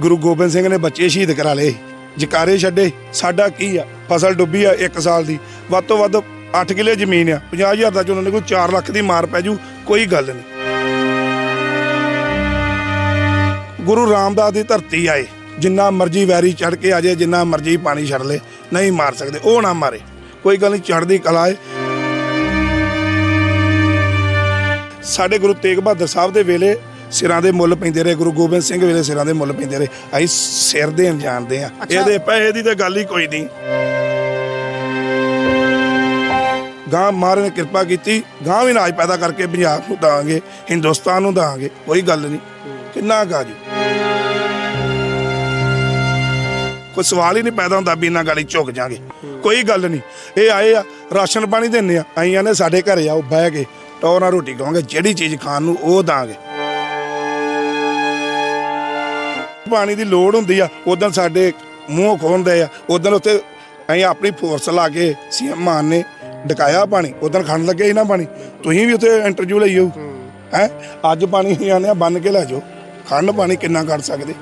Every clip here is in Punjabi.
ਗੁਰੂ ਗੋਬਿੰਦ ਸਿੰਘ ਨੇ ਬੱਚੇ ਸ਼ਹੀਦ ਕਰਾ ਲਏ। ਜਕਾਰੇ ਛੱਡੇ, ਸਾਡਾ ਕੀ ਆ? ਫਸਲ ਡੁੱਬੀ ਆ 1 ਸਾਲ ਦੀ। ਵੱਧ ਤੋਂ ਵੱਧ 8 ਕਿੱਲੇ ਜ਼ਮੀਨ ਆ। 50000 ਦਾ ਜੋ ਉਹਨਾਂ ਨੇ ਕੋਈ 4 ਲੱਖ ਦੀ ਮਾਰ ਪੈ ਜੂ, ਕੋਈ ਗੱਲ ਨਹੀਂ। ਗੁਰੂ ਰਾਮਦਾਸ ਦੀ ਧਰਤੀ ਆਏ। ਜਿੰਨਾ ਮਰਜ਼ੀ ਵੈਰੀ ਚੜ ਕੇ ਆ ਜਾਏ, ਜਿੰਨਾ ਮਰਜ਼ੀ ਪਾਣੀ ਛੱਡ ਲੇ, ਨਹੀਂ ਮਾਰ ਸਕਦੇ, ਉਹ ਨਾ ਮਾਰੇ। ਕੋਈ ਗੱਲ ਨਹੀਂ, ਚੜ੍ਹਦੀ ਕਲਾ ਏ। ਸਾਡੇ ਗੁਰੂ ਤੇਗ ਬਹਾਦਰ ਸਾਹਿਬ ਦੇ ਵੇਲੇ ਸਿਰਾਂ ਦੇ ਮੁੱਲ ਪੈਂਦੇ ਰਹੇ ਗੁਰੂ ਗੋਬਿੰਦ ਸਿੰਘ ਵੇਲੇ ਸਿਰਾਂ ਦੇ ਮੁੱਲ ਪੈਂਦੇ ਰਹੇ। ਅਸੀਂ ਸਿਰ ਦੇਣ ਜਾਣਦੇ ਆ ਇਹਦੇ ਪੈਸੇ ਦੀ ਤਾਂ ਗੱਲ ਹੀ ਕੋਈ ਨਹੀਂ। ਗਾਂ ਮਹਾਰਾਜ ਨੇ ਕਿਰਪਾ ਕੀਤੀ ਗਾਂ ਵੀ ਨਾਜ ਪੈਦਾ ਕਰਕੇ ਪੰਜਾਬ ਨੂੰ ਦਾਂਗੇ ਹਿੰਦੁਸਤਾਨ ਨੂੰ ਦਾਂਗੇ ਕੋਈ ਗੱਲ ਨਹੀਂ। ਕਿੰਨਾ ਗਾ ਜੀ। ਕੋਈ ਸਵਾਲ ਹੀ ਨਹੀਂ ਪੈਦਾ ਹੁੰਦਾ ਵੀ ਇਹਨਾਂ ਗਾਲੀ ਝੁਕ ਜਾਗੇ। ਕੋਈ ਗੱਲ ਨਹੀਂ। ਇਹ ਆਏ ਆ ਰਾਸ਼ਨ ਪਾਣੀ ਦਿੰਨੇ ਆ ਆਈਆਂ ਨੇ ਸਾਡੇ ਘਰੇ ਆਓ ਬਹਿ ਕੇ ਟੌਰ ਨਾਲ ਰੋਟੀ ਖਾਵਾਂਗੇ ਜਿਹੜੀ ਚੀਜ਼ ਖਾਣ ਨੂੰ ਉਹ ਦਾਂਗੇ। ਪਾਣੀ ਦੀ ਲੋੜ ਹੁੰਦੀ ਆ ਉਦੋਂ ਸਾਡੇ ਮੂੰਹ ਖੋਲਦੇ ਆ ਉਦੋਂ ਉੱਥੇ ਅਸੀਂ ਆਪਣੀ ਫੋਰਸ ਲਾ ਕੇ ਸੀਐਮ ਮਾਨ ਨੇ ਡਕਾਇਆ ਪਾਣੀ ਉਦੋਂ ਖੰਡ ਲੱਗੇ ਸੀ ਨਾ ਪਾਣੀ ਤੁਸੀਂ ਵੀ ਉੱਥੇ ਇੰਟਰਵਿਊ ਲਈਓ ਹੈ। ਅੱਜ ਪਾਣੀ ਹੀ ਆਨੇ ਆ ਬੰਨ ਕੇ ਲੈ ਜਾਓ ਖੰਡ ਪਾਣੀ ਕਿੰਨਾ ਕੱਢ ਸਕਦੇ?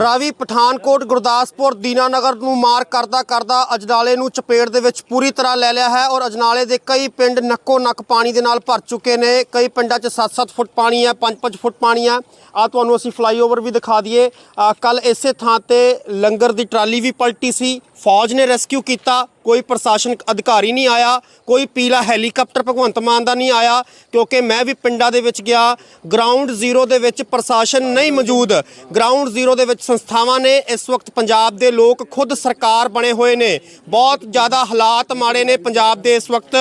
ਰਾਵੀ ਪਠਾਨਕੋਟ ਗੁਰਦਾਸਪੁਰ ਦੀਨਾਨਗਰ ਨੂੰ ਮਾਰ ਕਰਦਾ ਕਰਦਾ ਅਜਨਾਲੇ ਨੂੰ ਚਪੇੜ ਦੇ ਵਿੱਚ ਪੂਰੀ ਤਰ੍ਹਾਂ ਲੈ ਲਿਆ ਹੈ ਔਰ ਅਜਨਾਲੇ ਦੇ ਕਈ ਪਿੰਡ ਨੱਕੋ ਨੱਕ ਪਾਣੀ ਦੇ ਨਾਲ ਭਰ ਚੁੱਕੇ ਨੇ। ਕਈ ਪਿੰਡਾਂ 'ਚ 7-7 ਫੁੱਟ ਪਾਣੀ ਹੈ 5-5 ਫੁੱਟ ਪਾਣੀ ਹੈ। ਆ ਤੁਹਾਨੂੰ ਅਸੀਂ ਫਲਾਈਓਵਰ ਵੀ ਦਿਖਾ ਦਈਏ। ਕੱਲ ਇਸੇ ਥਾਂ ਤੇ ਲੰਗਰ ਦੀ ਟਰਾਲੀ ਵੀ ਪਲਟੀ ਸੀ। ਫੌਜ ਨੇ ਰੈਸਕਿਊ ਕੀਤਾ, ਕੋਈ ਪ੍ਰਸ਼ਾਸਨਿਕ ਅਧਿਕਾਰੀ ਨਹੀਂ ਆਇਆ, ਕੋਈ ਪੀਲਾ ਹੈਲੀਕਾਪਟਰ ਭਗਵੰਤ ਮਾਨ ਦਾ ਨਹੀਂ ਆਇਆ, ਕਿਉਂਕਿ ਮੈਂ ਵੀ ਪਿੰਡਾਂ ਦੇ ਵਿੱਚ ਗਿਆ ਗਰਾਊਂਡ ਜ਼ੀਰੋ ਦੇ ਵਿੱਚ ਪ੍ਰਸ਼ਾਸਨ ਨਹੀਂ ਮੌਜੂਦ। ਗਰਾਊਂਡ ਜ਼ੀਰੋ ਦੇ ਵਿੱਚ ਸੰਸਥਾਵਾਂ ਨੇ ਇਸ ਵਕਤ ਪੰਜਾਬ ਦੇ ਲੋਕ ਖੁਦ ਸਰਕਾਰ ਬਣੇ ਹੋਏ ਨੇ। ਬਹੁਤ ਜ਼ਿਆਦਾ ਹਾਲਾਤ ਮਾੜੇ ਨੇ ਪੰਜਾਬ ਦੇ ਇਸ ਵਕਤ।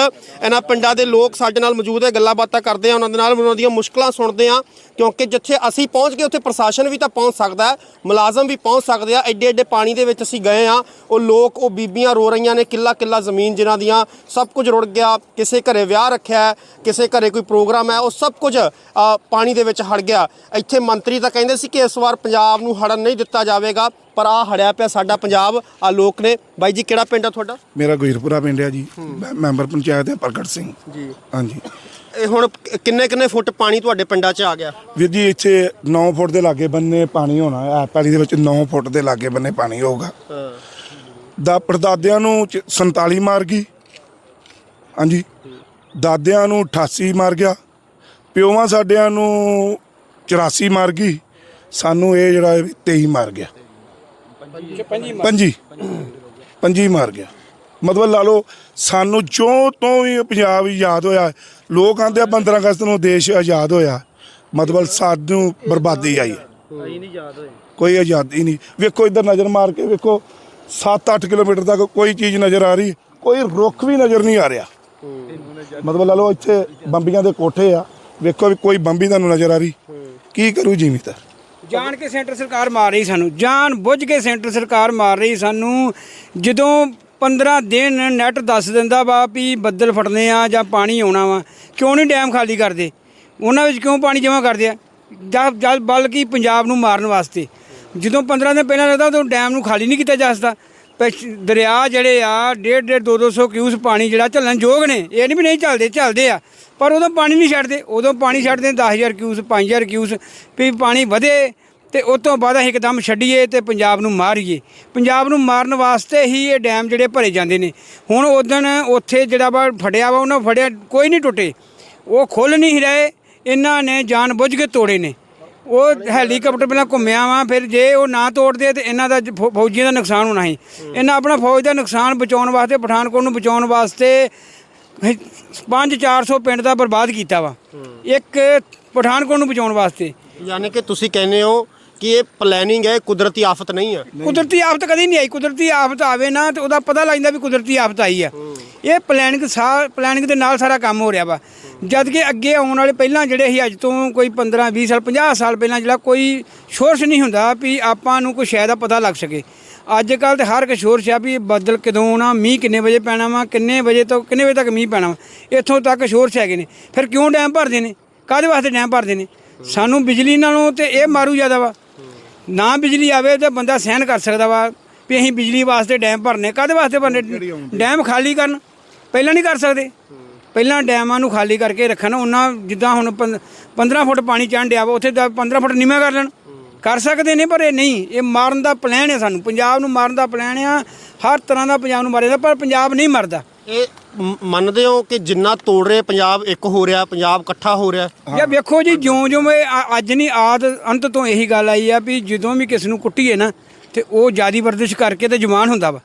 ਇਹਨਾਂ ਪਿੰਡਾਂ ਦੇ ਲੋਕ ਸਾਡੇ ਨਾਲ ਮੌਜੂਦ ਹੈ, ਗੱਲਾਂ ਬਾਤਾਂ ਕਰਦੇ ਆ, ਉਹਨਾਂ ਦੇ ਨਾਲ ਉਹਨਾਂ ਦੀਆਂ ਮੁਸ਼ਕਲਾਂ ਸੁਣਦੇ ਆ। ਕਿਉਂਕਿ ਜਿੱਥੇ ਅਸੀਂ ਪਹੁੰਚ ਗਏ, ਉੱਥੇ ਪ੍ਰਸ਼ਾਸਨ ਵੀ ਤਾਂ ਪਹੁੰਚ ਸਕਦਾ ਮੁਲਾਜ਼ਮ ਵੀ ਪਹੁੰਚ ਸਕਦੇ ਆ। ਐਡੇ ਐਡੇ ਪਾਣੀ ਦੇ ਵਿੱਚ ਅਸੀਂ ਗਏ ਆ। ਉਹ ਲੋਕ, ਉਹ ਬੀਬੀਆਂ ਰੋ ਰਹੀਆਂ ਨੇ, ਕਿੱਲਾ ਕਿੱਲਾ ਜ਼ਮੀਨ ਜਿਨ੍ਹਾਂ ਦੀਆਂ ਸਭ ਕੁਝ ਰੁੜ ਗਿਆ। ਕਿਸੇ ਘਰੇ ਵਿਆਹ ਰੱਖਿਆ ਕਿਸੇ ਘਰੇ ਕੋਈ ਪ੍ਰੋਗਰਾਮ ਹੈ, ਉਹ ਸਭ ਕੁਝ ਪਾਣੀ ਦੇ ਵਿੱਚ ਹੜ ਗਿਆ। ਇੱਥੇ ਮੰਤਰੀ ਤਾਂ ਕਹਿੰਦੇ ਸੀ ਕਿ ਇਸ ਵਾਰ ਪੰਜਾਬ ਨੂੰ ਹੜਨ ਨਹੀਂ ਦਿੱਤਾ ਜਾਵੇਗਾ। ਪਰ ਆ ਹੜਿਆ ਪਿਆ ਸਾਡਾ ਪੰਜਾਬ ਆ ਲੋਕ ਨੇ। ਬਾਈ ਜੀ ਕਿਹੜਾ ਪਿੰਡ ਆ ਤੁਹਾਡਾ? ਮੇਰਾ ਗੁਜਰਪੁਰਾ ਪਿੰਡ ਹੈ ਜੀ। ਮੈਂ ਮੈਂਬਰ ਪੰਚਾਇਤ ਹੈ ਪ੍ਰਗਟ ਸਿੰਘ। ਜੀ। ਹਾਂਜੀ। ਇਹ ਹੁਣ ਕਿੰਨੇ ਕਿੰਨੇ ਫੁੱਟ ਪਾਣੀ ਤੁਹਾਡੇ ਪਿੰਡਾਂ 'ਚ ਆ ਗਿਆ? ਵੀਰ ਜੀ ਇੱਥੇ 9 ਫੁੱਟ ਦੇ ਲਾਗੇ ਬੰਨੇ ਪਾਣੀ ਹੋਣਾ ਹੈ। ਪੈਲੀ ਦੇ ਵਿੱਚ 9 ਫੁੱਟ ਦੇ ਲਾਗੇ ਬੰਨੇ ਪਾਣੀ ਹੋਊਗਾ। ਦਾ ਪੜਦਾਦਿਆਂ ਨੂੰ ਚ- 47 ਮਾਰ ਗਈ। ਹਾਂਜੀ। ਦਾਦਿਆਂ ਨੂੰ 88 ਮਾਰ ਗਿਆ। ਪਿਓਵਾਂ ਸਾਡਿਆਂ ਨੂੰ 84 ਮਾਰ ਗਈ। ਸਾਨੂੰ ਇਹ ਜਿਹੜਾ ਇਹ 23 ਮਾਰ ਗਿਆ। ਪੰਜੀ ਪੰਜੀ ਮਾਰ ਗਿਆ। ਮਤਲਬ ਲਾ ਲਓ ਸਾਨੂੰ ਜੋ ਤੋਂ ਵੀ ਪੰਜਾਬ ਆਜ਼ਾਦ ਹੋਇਆ ਲੋਕ ਆਂਦੇ ਆ 15 ਅਗਸਤ ਨੂੰ ਦੇਸ਼ ਆਜ਼ਾਦ ਹੋਇਆ। ਮਤਲਬ ਸਾਨੂੰ ਬਰਬਾਦੀ ਆਈ। ਕੋਈ ਆਜ਼ਾਦੀ ਨਹੀਂ। ਵੇਖੋ ਇੱਧਰ ਨਜ਼ਰ ਮਾਰ ਕੇ ਵੇਖੋ 7-8 ਕਿਲੋਮੀਟਰ ਤੱਕ ਕੋਈ ਚੀਜ਼ ਨਜ਼ਰ ਆ ਰਹੀ ਕੋਈ ਰੁੱਖ ਵੀ ਨਜ਼ਰ ਨਹੀਂ ਆ ਰਿਹਾ। ਮਤਲਬ ਲਾ ਲਓ ਇੱਥੇ ਬੰਬੀਆਂ ਦੇ ਕੋਠੇ ਆ। ਵੇਖੋ ਵੀ ਕੋਈ ਬੰਬੀ ਤੁਹਾਨੂੰ ਨਜ਼ਰ ਆ ਰਹੀ। ਕੀ ਕਰੂ ਜ਼ਿਮੀਦਾਰ ਜਾਣ ਕੇ ਸੈਂਟਰ ਸਰਕਾਰ ਮਾਰ ਰਹੀ ਸਾਨੂੰ, ਜਾਣ ਬੁੱਝ ਕੇ ਸੈਂਟਰ ਸਰਕਾਰ ਮਾਰ ਰਹੀ ਸਾਨੂੰ, ਜਦੋਂ 15 ਦਿਨ ਨੈਟ ਦੱਸ ਦਿੰਦਾ ਵਾ ਵੀ ਬੱਦਲ ਫਟਨੇ ਆ ਜਾਂ ਪਾਣੀ ਆਉਣਾ ਵਾ, ਕਿਉਂ ਨਹੀਂ ਡੈਮ ਖਾਲੀ ਕਰਦੇ? ਉਹਨਾਂ ਵਿੱਚ ਕਿਉਂ ਪਾਣੀ ਜਮ੍ਹਾਂ ਕਰਦੇ ਆ? ਜਦ ਜਦ ਬਲਕਿ ਪੰਜਾਬ ਨੂੰ ਮਾਰਨ ਵਾਸਤੇ। ਜਦੋਂ 15 ਦਿਨ ਪਹਿਲਾਂ ਲੱਗਦਾ ਉਦੋਂ ਡੈਮ ਨੂੰ ਖਾਲੀ ਨਹੀਂ ਕੀਤਾ ਜਾ ਸਕਦਾ। ਪਿੱਛ- ਦਰਿਆ ਜਿਹੜੇ ਆ, ਡੇਢ 1.5 1.5 200 ਕਿਊਸ ਪਾਣੀ ਜਿਹੜਾ ਚੱਲਣ ਯੋਗ ਨੇ। ਇਹ ਨਹੀਂ ਵੀ ਨਹੀਂ ਚੱਲਦੇ ਚੱਲਦੇ ਆ। ਪਰ ਉਦੋਂ ਪਾਣੀ ਨਹੀਂ ਛੱਡਦੇ। ਉਦੋਂ ਪਾਣੀ ਛੱਡਦੇ 10000 ਕਿਊਸ 5000 ਕਿਊਸ ਵੀ ਪਾਣੀ ਵਧੇ ਤੇ ਉਹ ਤੋਂ ਬਾਅਦ ਅਸੀਂ ਇੱਕਦਮ ਛੱਡੀਏ ਤੇ ਪੰਜਾਬ ਨੂੰ ਮਾਰੀਏ। ਪੰਜਾਬ ਨੂੰ ਮਾਰਨ ਵਾਸਤੇ ਹੀ ਇਹ ਡੈਮ ਜਿਹੜੇ ਭਰੇ ਜਾਂਦੇ ਨੇ। ਹੁਣ ਉਦੋਂ ਉੱਥੇ ਜਿਹੜਾ ਵਾ ਫੜਿਆ ਵਾ, ਉਹਨਾਂ ਫੜਿਆ, ਕੋਈ ਨਹੀਂ ਟੁੱਟੇ। ਉਹ ਖੁੱਲ ਨਹੀਂ ਰਹੇ। ਇਹਨਾਂ ਨੇ ਜਾਣ ਬੁੱਝ ਕੇ ਤੋੜੇ ਨੇ। ਉਹ ਹੈਲੀਕਾਪਟਰ ਪਹਿਲਾਂ ਘੁੰਮਿਆ ਵਾ ਫਿਰ ਜੇ ਉਹ ਨਾ ਤੋੜਦੇ ਤੇ ਇਹਨਾਂ ਦਾ ਫੌ- ਫੌਜੀਆਂ ਦਾ ਨੁਕਸਾਨ ਹੋਣਾ ਸੀ। ਇਹਨਾਂ ਆਪਣਾ ਫੌਜ ਦਾ ਨੁਕਸਾਨ ਬਚਾਉਣ ਵਾਸਤੇ ਪਠਾਨਕੋਟ ਨੂੰ ਬਚਾਉਣ ਵਾਸਤੇ 5-400 ਪਿੰਡ ਦਾ ਬਰਬਾਦ ਕੀਤਾ ਵਾ। ਇੱਕ ਪਠਾਨਕੋਟ ਨੂੰ ਬਚਾਉਣ ਵਾਸਤੇ। ਯਾਨੀ ਕਿ ਤੁਸੀਂ ਕਹਿੰਦੇ ਹੋ ਕਿ ਇਹ ਪਲੈਨਿੰਗ ਹੈ ਕੁਦਰਤੀ ਆਫਤ ਨਹੀਂ ਹੈ ਕੁਦਰਤੀ ਆਫਤ ਕਦੀ ਨਹੀਂ ਆਈ। ਕੁਦਰਤੀ ਆਫਤ ਆਵੇ ਨਾ ਤੇ ਉਹਦਾ ਪਤਾ ਲੱਗਦਾ ਵੀ ਕੁਦਰਤੀ ਆਫਤ ਆਈ ਆ। ਇਹ ਪਲੈਨਿੰਗ ਸਾ ਪਲੈਨਿੰਗ ਦੇ ਨਾਲ ਸਾਰਾ ਕੰਮ ਹੋ ਰਿਹਾ ਵਾ। ਜਦ ਕਿ ਅੱਗੇ ਆਉਣ ਵਾਲੇ ਪਹਿਲਾਂ ਜਿਹੜੇ ਸੀ ਅੱਜ ਤੋਂ ਕੋਈ 15 20 ਸਾਲ 50 ਸਾਲ ਪਹਿਲਾਂ ਜਿਹੜਾ ਕੋਈ ਸੋਰਸ ਨਹੀਂ ਹੁੰਦਾ ਵੀ ਆਪਾਂ ਨੂੰ ਕੋਈ ਸ਼ਾਇਦ ਦਾ ਪਤਾ ਲੱਗ ਸਕੇ। ਅੱਜ ਕੱਲ ਤੇ ਹਰ ਇੱਕ ਸੋਰਸ ਆ ਵੀ ਬੱਦਲ ਕਦੋਂ ਆਉਣਾ ਮੀਂਹ ਕਿੰਨੇ ਵਜੇ ਪੈਣਾ ਵਾ ਕਿੰਨੇ ਵਜੇ ਤੋਂ ਕਿੰਨੇ ਵਜੇ ਤੱਕ ਮੀਂਹ ਪੈਣਾ ਵਾ। ਇੱਥੋਂ ਤੱਕ ਸੋਰਸ ਹੈਗੇ ਨੇ। ਫਿਰ ਕਿਉਂ ਡੈਮ ਭਰਦੇ ਨੇ? ਕਾਹਦੇ ਵਾਸਤੇ ਡੈਮ ਭਰਦੇ ਨੇ? ਸਾਨੂੰ ਬਿਜਲੀ ਨਾਲੋਂ ਤੇ ਇਹ ਮਾਰੂ ਜ਼ਿਆਦਾ ਵਾ। ਨਾ ਬਿਜਲੀ ਆਵੇ ਤਾਂ ਬੰਦਾ ਸਹਿਨ ਕਰ ਸਕਦਾ ਵਾ ਵੀ ਅਸੀਂ ਬਿਜਲੀ ਵਾਸਤੇ ਡੈਮ ਭਰਨੇ ਕਾਹਦੇ ਵਾਸਤੇ ਭਰਨੇ? ਡੈਮ ਖਾਲੀ ਕਰਨ। ਪਹਿਲਾਂ ਨਹੀਂ ਕਰ ਸਕਦੇ। ਪਹਿਲਾਂ ਡੈਮਾਂ ਨੂੰ ਖਾਲੀ ਕਰਕੇ ਰੱਖਣ ਉਹਨਾਂ ਜਿੱਦਾਂ ਹੁਣ ਪੰ- 15 ਫੁੱਟ ਪਾਣੀ ਚੜ੍ਹਨ ਡਿਆ ਵਾ ਉੱਥੇ ਤਾਂ 15 ਫੁੱਟ ਨੀਵਾਂ ਕਰ ਲੈਣ। ਕਰ ਸਕਦੇ ਨੇ ਪਰ ਇਹ ਨਹੀਂ ਇਹ ਮਾਰਨ ਦਾ ਪਲਾਨ ਹੈ ਸਾਨੂੰ। ਪੰਜਾਬ ਨੂੰ ਮਾਰਨ ਦਾ ਪਲਾਨ ਆ ਹਰ ਤਰ੍ਹਾਂ ਦਾ ਪੰਜਾਬ ਨੂੰ ਮਾਰੇ ਦਾ ਪਰ ਪੰਜਾਬ ਨਹੀਂ ਮਰਦਾ। ਇਹ ਮੰਨਦੇ ਹੋ ਕਿ ਜਿੰਨਾ ਤੋੜ ਰਹੇ ਪੰਜਾਬ ਇੱਕ ਹੋ ਰਿਹਾ ਪੰਜਾਬ ਇਕੱਠਾ ਹੋ ਰਿਹਾ? ਯਾ ਵੇਖੋ ਜੀ ਜਿਉਂ ਜਿਉਂ ਇਹ ਅੱਜ ਨਹੀਂ ਆਦ ਅੰਤ ਤੋਂ ਇਹੀ ਗੱਲ ਆਈ ਆ ਵੀ ਜਦੋਂ ਵੀ ਕਿਸ ਨੂੰ ਕੁੱਟੀਏ ਨਾ ਤੇ ਉਹ ਜਿਆਦੀ ਵਰਦਿਸ਼ ਕਰਕੇ ਤੇ ਜਵਾਨ ਹੁੰਦਾ ਵਾ।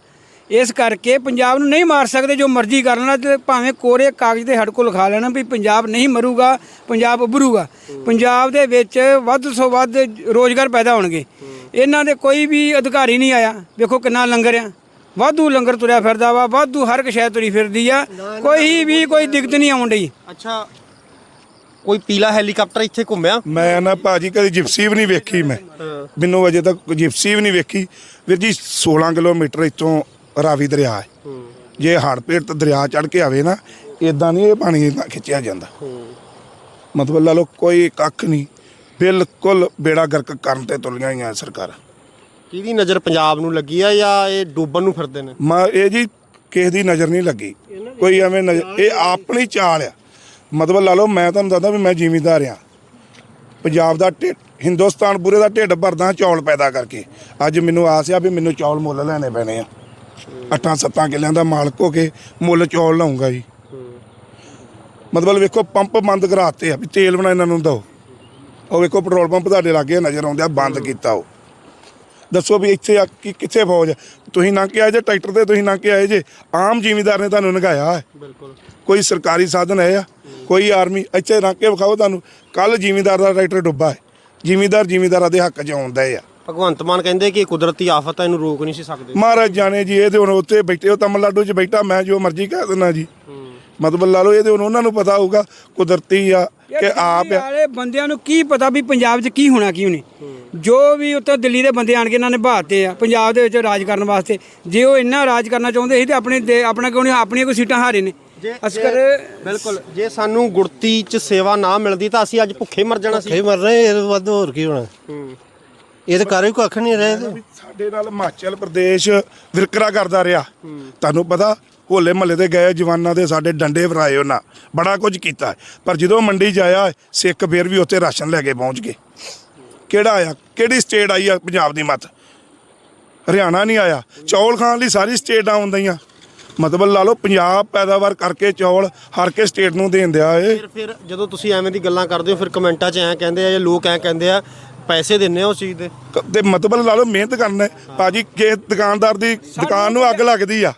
ਇਸ ਕਰਕੇ ਪੰਜਾਬ ਨੂੰ ਨਹੀਂ ਮਾਰ ਸਕਦੇ ਜੋ ਮਰਜ਼ੀ ਕਰ ਲੈਣਾ ਤੇ ਭਾਵੇਂ ਕੋਰੇ ਕਾਗਜ਼ ਤੇ ਹੱਡ ਕੋ ਲਿਖਾ ਲੈਣਾ ਵੀ ਪੰਜਾਬ ਨਹੀਂ ਮਰੂਗਾ ਪੰਜਾਬ ਉੱਭਰੂਗਾ। ਪੰਜਾਬ ਦੇ ਵਿੱਚ ਵੱਧ ਤੋਂ ਵੱਧ ਰੋਜ਼ਗਾਰ ਪੈਦਾ ਹੋਣਗੇ। ਇਹਨਾਂ ਦੇ ਕੋਈ ਵੀ ਅਧਿਕਾਰੀ ਨਹੀਂ ਆਇਆ। ਵੇਖੋ ਕਿੰਨਾ ਲੰਗਰ ਆ। ਵਾਧੂ ਲੰਗਰ ਤੁਰਿਆ ਫਿਰਦਾ ਵਾ ਵਾਧੂ ਹਰ ਇੱਕ ਸ਼ੈ ਤੁਰੀ ਫਿਰਦੀ ਆ। ਕੋਈ ਵੀ ਕੋਈ ਦਿੱਕਤ ਨਹੀਂ ਆਉਣ ਡਈ। ਅੱਛਾ। ਕੋਈ ਪੀਲਾ ਹੈਲੀਕਾਪਟਰ ਇੱਥੇ ਘੁੰਮਿਆ? ਮੈਂ ਨਾ ਭਾਜੀ ਕਦੀ ਜਿਪਸੀ ਵੀ ਨਹੀਂ ਵੇਖੀ ਮੈਂ। ਮੈਨੂੰ ਅਜੇ ਤੱਕ ਜਿਪਸੀ ਵੀ ਨਹੀਂ ਵੇਖੀ। ਵੀਰ ਜੀ 16 ਕਿਲੋਮੀਟਰ ਇੱਥੋਂ ਰਾਵੀ ਦਰਿਆ ਹੈ। ਜੇ ਹੜ੍ਹ ਪੇਟ ਤੇ ਦਰਿਆ ਚੜ ਕੇ ਆਵੇ ਨਾ ਇਦਾਂ ਨਹੀਂ ਇਹ ਪਾਣੀ ਇੰਨਾ ਖਿੱਚਿਆ ਜਾਂਦਾ। ਮਤਲਬ ਲਾ ਲਓ ਕੋਈ ਕੱਖ ਨਹੀਂ। ਬਿਲਕੁਲ ਬੇੜਾ ਗਰਕ ਕਰਨ ਤੇ ਤੁਲੀਆਂ ਹੋਈਆਂ ਸਰਕਾਰ। ਕਿਹਦੀ ਨਜ਼ਰ ਪੰਜਾਬ ਨੂੰ ਲੱਗੀ ਆ ਜਾਂ ਇਹ ਡੁੱਬਣ ਨੂੰ ਫਿਰਦੇ ਨੇ? ਮਾ ਇਹ ਜੀ ਕਿਸੇ ਦੀ ਨਜ਼ਰ ਨਹੀਂ ਲੱਗੀ। ਕੋਈ ਐਵੇਂ ਨਜ਼ਰ ਇਹ ਆਪਣੀ ਚਾਲ ਆ। ਮਤਲਬ ਲਾ ਲਓ ਮੈਂ ਤੁਹਾਨੂੰ ਦੱਸਦਾ ਵੀ ਮੈਂ ਜ਼ਿਮੀਂਦਾਰ ਆ। ਪੰਜਾਬ ਦਾ ਢਿੱਡ ਹਿੰਦੁਸਤਾਨ ਪੂਰੇ ਦਾ ਢਿੱਡ ਭਰਦਾ ਚੌਲ ਪੈਦਾ ਕਰਕੇ। ਅੱਜ ਮੈਨੂੰ ਆਸ ਆ ਵੀ ਮੈਨੂੰ ਚੌਲ ਮੁੱਲ ਲੈਣੇ ਪੈਣੇ ਆ। ਅੱਠਾਂ ਸੱਤਾਂ ਕਿੱਲਿਆਂ ਦਾ ਮਾਲਕ ਹੋ ਕੇ ਮੁੱਲ ਚੌਲ ਲਾਉਂਗਾ ਜੀ। ਮਤਲਬ ਵੇਖੋ ਪੰਪ ਬੰਦ ਕਰਾਤੇ ਆ ਵੀ ਤੇਲ ਬਣਾ ਇਹਨਾਂ ਨੂੰ ਦਿਓ। ਉਹ ਵੇਖੋ ਪੈਟਰੋਲ ਪੰਪ ਤੁਹਾਡੇ ਲਾਗੇ ਨਜ਼ਰ ਆਉਂਦੇ ਆ ਬੰਦ ਕੀਤਾ ਉਹ। ਦੱਸੋ ਵੀ ਇੱਥੇ ਆ ਕਿ ਕਿੱਥੇ ਫੌਜ ਹੈ? ਤੁਸੀਂ ਲੰਘ ਕੇ ਆਏ ਜੇ ਟਰੈਕਟਰ ਤੇ ਤੁਸੀਂ ਲੰਘ ਕੇ ਆਏ ਜੇ ਆਮ ਜ਼ਿਮੀਂਦਾਰ ਨੇ ਤੁਹਾਨੂੰ ਨਗਾਇਆ ਹੈ ਬਿਲਕੁਲ। ਕੋਈ ਸਰਕਾਰੀ ਸਾਧਨ ਹੈ ਆ? ਕੋਈ ਆਰਮੀ ਇੱਥੇ ਲੰਘ ਕੇ ਵਿਖਾਓ ਤੁਹਾਨੂੰ। ਕੱਲ ਜ਼ਿਮੀਂਦਾਰ ਦਾ ਟਰੈਕਟਰ ਡੁੱਬਾ ਹੈ। ਜ਼ਿਮੀਂਦਾਰ ਜ਼ਿਮੀਂਦਾਰਾਂ ਦੇ ਹੱਕ 'ਚ ਆਉਂਦਾ ਆ। ਭਗਵੰਤ ਮਾਨ ਕਹਿੰਦੇ ਕਿ ਇਹ ਕੁਦਰਤੀ ਆਫਤ ਹੈ ਇਹਨੂੰ ਰੋਕ ਨਹੀਂ ਸੀ ਸਕਦੇ। ਮਹਾਰਾਜ ਜਾਣੇ ਜੀ ਇਹ ਤੇ ਹੁਣ ਉੱਥੇ ਬੈਠੇ ਹੋ ਤਮਿਲਨਾਡੂ 'ਚ ਬੈਠਾ ਮੈਂ ਜੋ ਮਰਜ਼ੀ ਕਹਿ ਦਿੰਦਾ ਜੀ। ਮਤਲਬ ਲਾ ਲਓ ਇਹ ਤੇ ਹੁਣ ਉਹਨਾਂ ਨੂੰ ਪਤਾ ਹੋਊਗਾ ਕੁਦਰਤੀ ਆ ਕਿ ਆਪ ਆ। ਵਾਲੇ ਬੰਦਿਆਂ ਨੂੰ ਕੀ ਪਤਾ ਵੀ ਪੰਜਾਬ 'ਚ ਕੀ ਹੋਣਾ ਕੀ ਨਹੀਂ। ਜੋ ਵੀ ਉੱਤੋਂ ਦਿੱਲੀ ਦੇ ਬੰਦੇ ਆਣ ਕੇ ਇਹਨਾਂ ਨੇ ਬਹਾਤੇ ਆ ਪੰਜਾਬ ਦੇ ਵਿੱਚ ਰਾਜ ਕਰਨ ਵਾਸਤੇ ਜੇ ਉਹ ਇੰਨਾ ਰਾਜ ਕਰਨਾ ਚਾਹੁੰਦੇ ਸੀ ਤੇ ਆਪਣੇ ਦੇ- ਆਪਣਾ ਕਿਉਂ ਨਹੀਂ ਆਪਣੀਆਂ ਕੋਈ ਸੀਟਾਂ ਹਾਰੇ ਨੇ? ਅਸਕਰ ਬਿਲਕੁਲ ਜੇ ਸਾਨੂੰ ਗੁੜਤੀ 'ਚ ਸੇਵਾ ਨਾ ਮਿਲਦੀ ਤਾਂ ਅਸੀਂ ਅੱਜ ਭੁੱਖੇ ਮਰ ਜਾਣਾ ਸੀ। ਭੁੱਖੇ ਮਰ ਰਹੇ ਇਹ ਤੋਂ ਵੱਧ ਹੋਰ ਕੀ ਹੋਣਾ? ਇਹ ਤਾਂ ਕਰ ਵੀ ਕੱਖ ਨਹੀਂ ਰਹੇ ਸਾਡੇ ਨਾਲ ਹਿਮਾਚਲ ਪ੍ਰਦੇਸ਼ ਵਿਰਕਰਾ ਕਰਦਾ ਰਿਹਾ। ਤੁਹਾਨੂੰ ਪਤਾ ਹੋਲੇ ਮਹੱਲੇ ਤੇ ਗਏ ਜਵਾਨਾਂ ਦੇ ਸਾਡੇ ਡੰਡੇ ਵਰਾਏ ਉਹਨਾਂ। ਬੜਾ ਕੁਝ ਕੀਤਾ। ਪਰ ਜਦੋਂ ਮੰਡੀ ਜਾਇਆ ਸਿੱਖ ਫੇਰ ਵੀ ਉੱਥੇ ਰਾਸ਼ਨ ਲੈ ਕੇ ਪਹੁੰਚ ਗਏ। ਕਿਹੜਾ ਆਇਆ? ਕਿਹੜੀ ਸਟੇਟ ਆਈ ਆ ਪੰਜਾਬ ਦੀ ਮਤ? ਹਰਿਆਣਾ ਨਹੀਂ ਆਇਆ। ਚੌਲ ਖਾਣ ਲਈ ਸਾਰੀ ਸਟੇਟਾਂ ਆਉਂਦੀਆਂ। ਮਤਲਬ ਲਾ ਲਓ ਪੰਜਾਬ ਪੈਦਾਵਾਰ ਕਰਕੇ ਚੌਲ ਹਰ ਕੇ ਸਟੇਟ ਨੂੰ ਦੇਣ ਦਿਆ ਏ। ਫਿਰ ਫਿਰ ਜਦੋਂ ਤੁਸੀਂ ਐਵੇਂ ਦੀ ਗੱਲਾਂ ਕਰਦੇ ਹੋ ਫਿਰ ਕਮੈਂਟਾਂ 'ਚ ਐਂ ਕਹਿੰਦੇ ਆ ਜਾਂ ਲੋਕ ਐਂ ਕਹਿੰਦੇ ਆ ਪੈਸੇ ਦਿੰਨੇ ਆ ਉਸ ਚੀਜ਼ ਦੇ। ਕ- ਤੇ ਮਤਲਬ ਲਾ ਲਓ ਮਿਹਨਤ ਕਰਨਾ ਹੈ। ਭਾਜੀ ਕਿ ਦੁਕਾਨਦਾਰ ਦੀ ਦੁਕਾਨ ਨੂੰ ਅੱਗ ਲੱਗਦੀ ਆ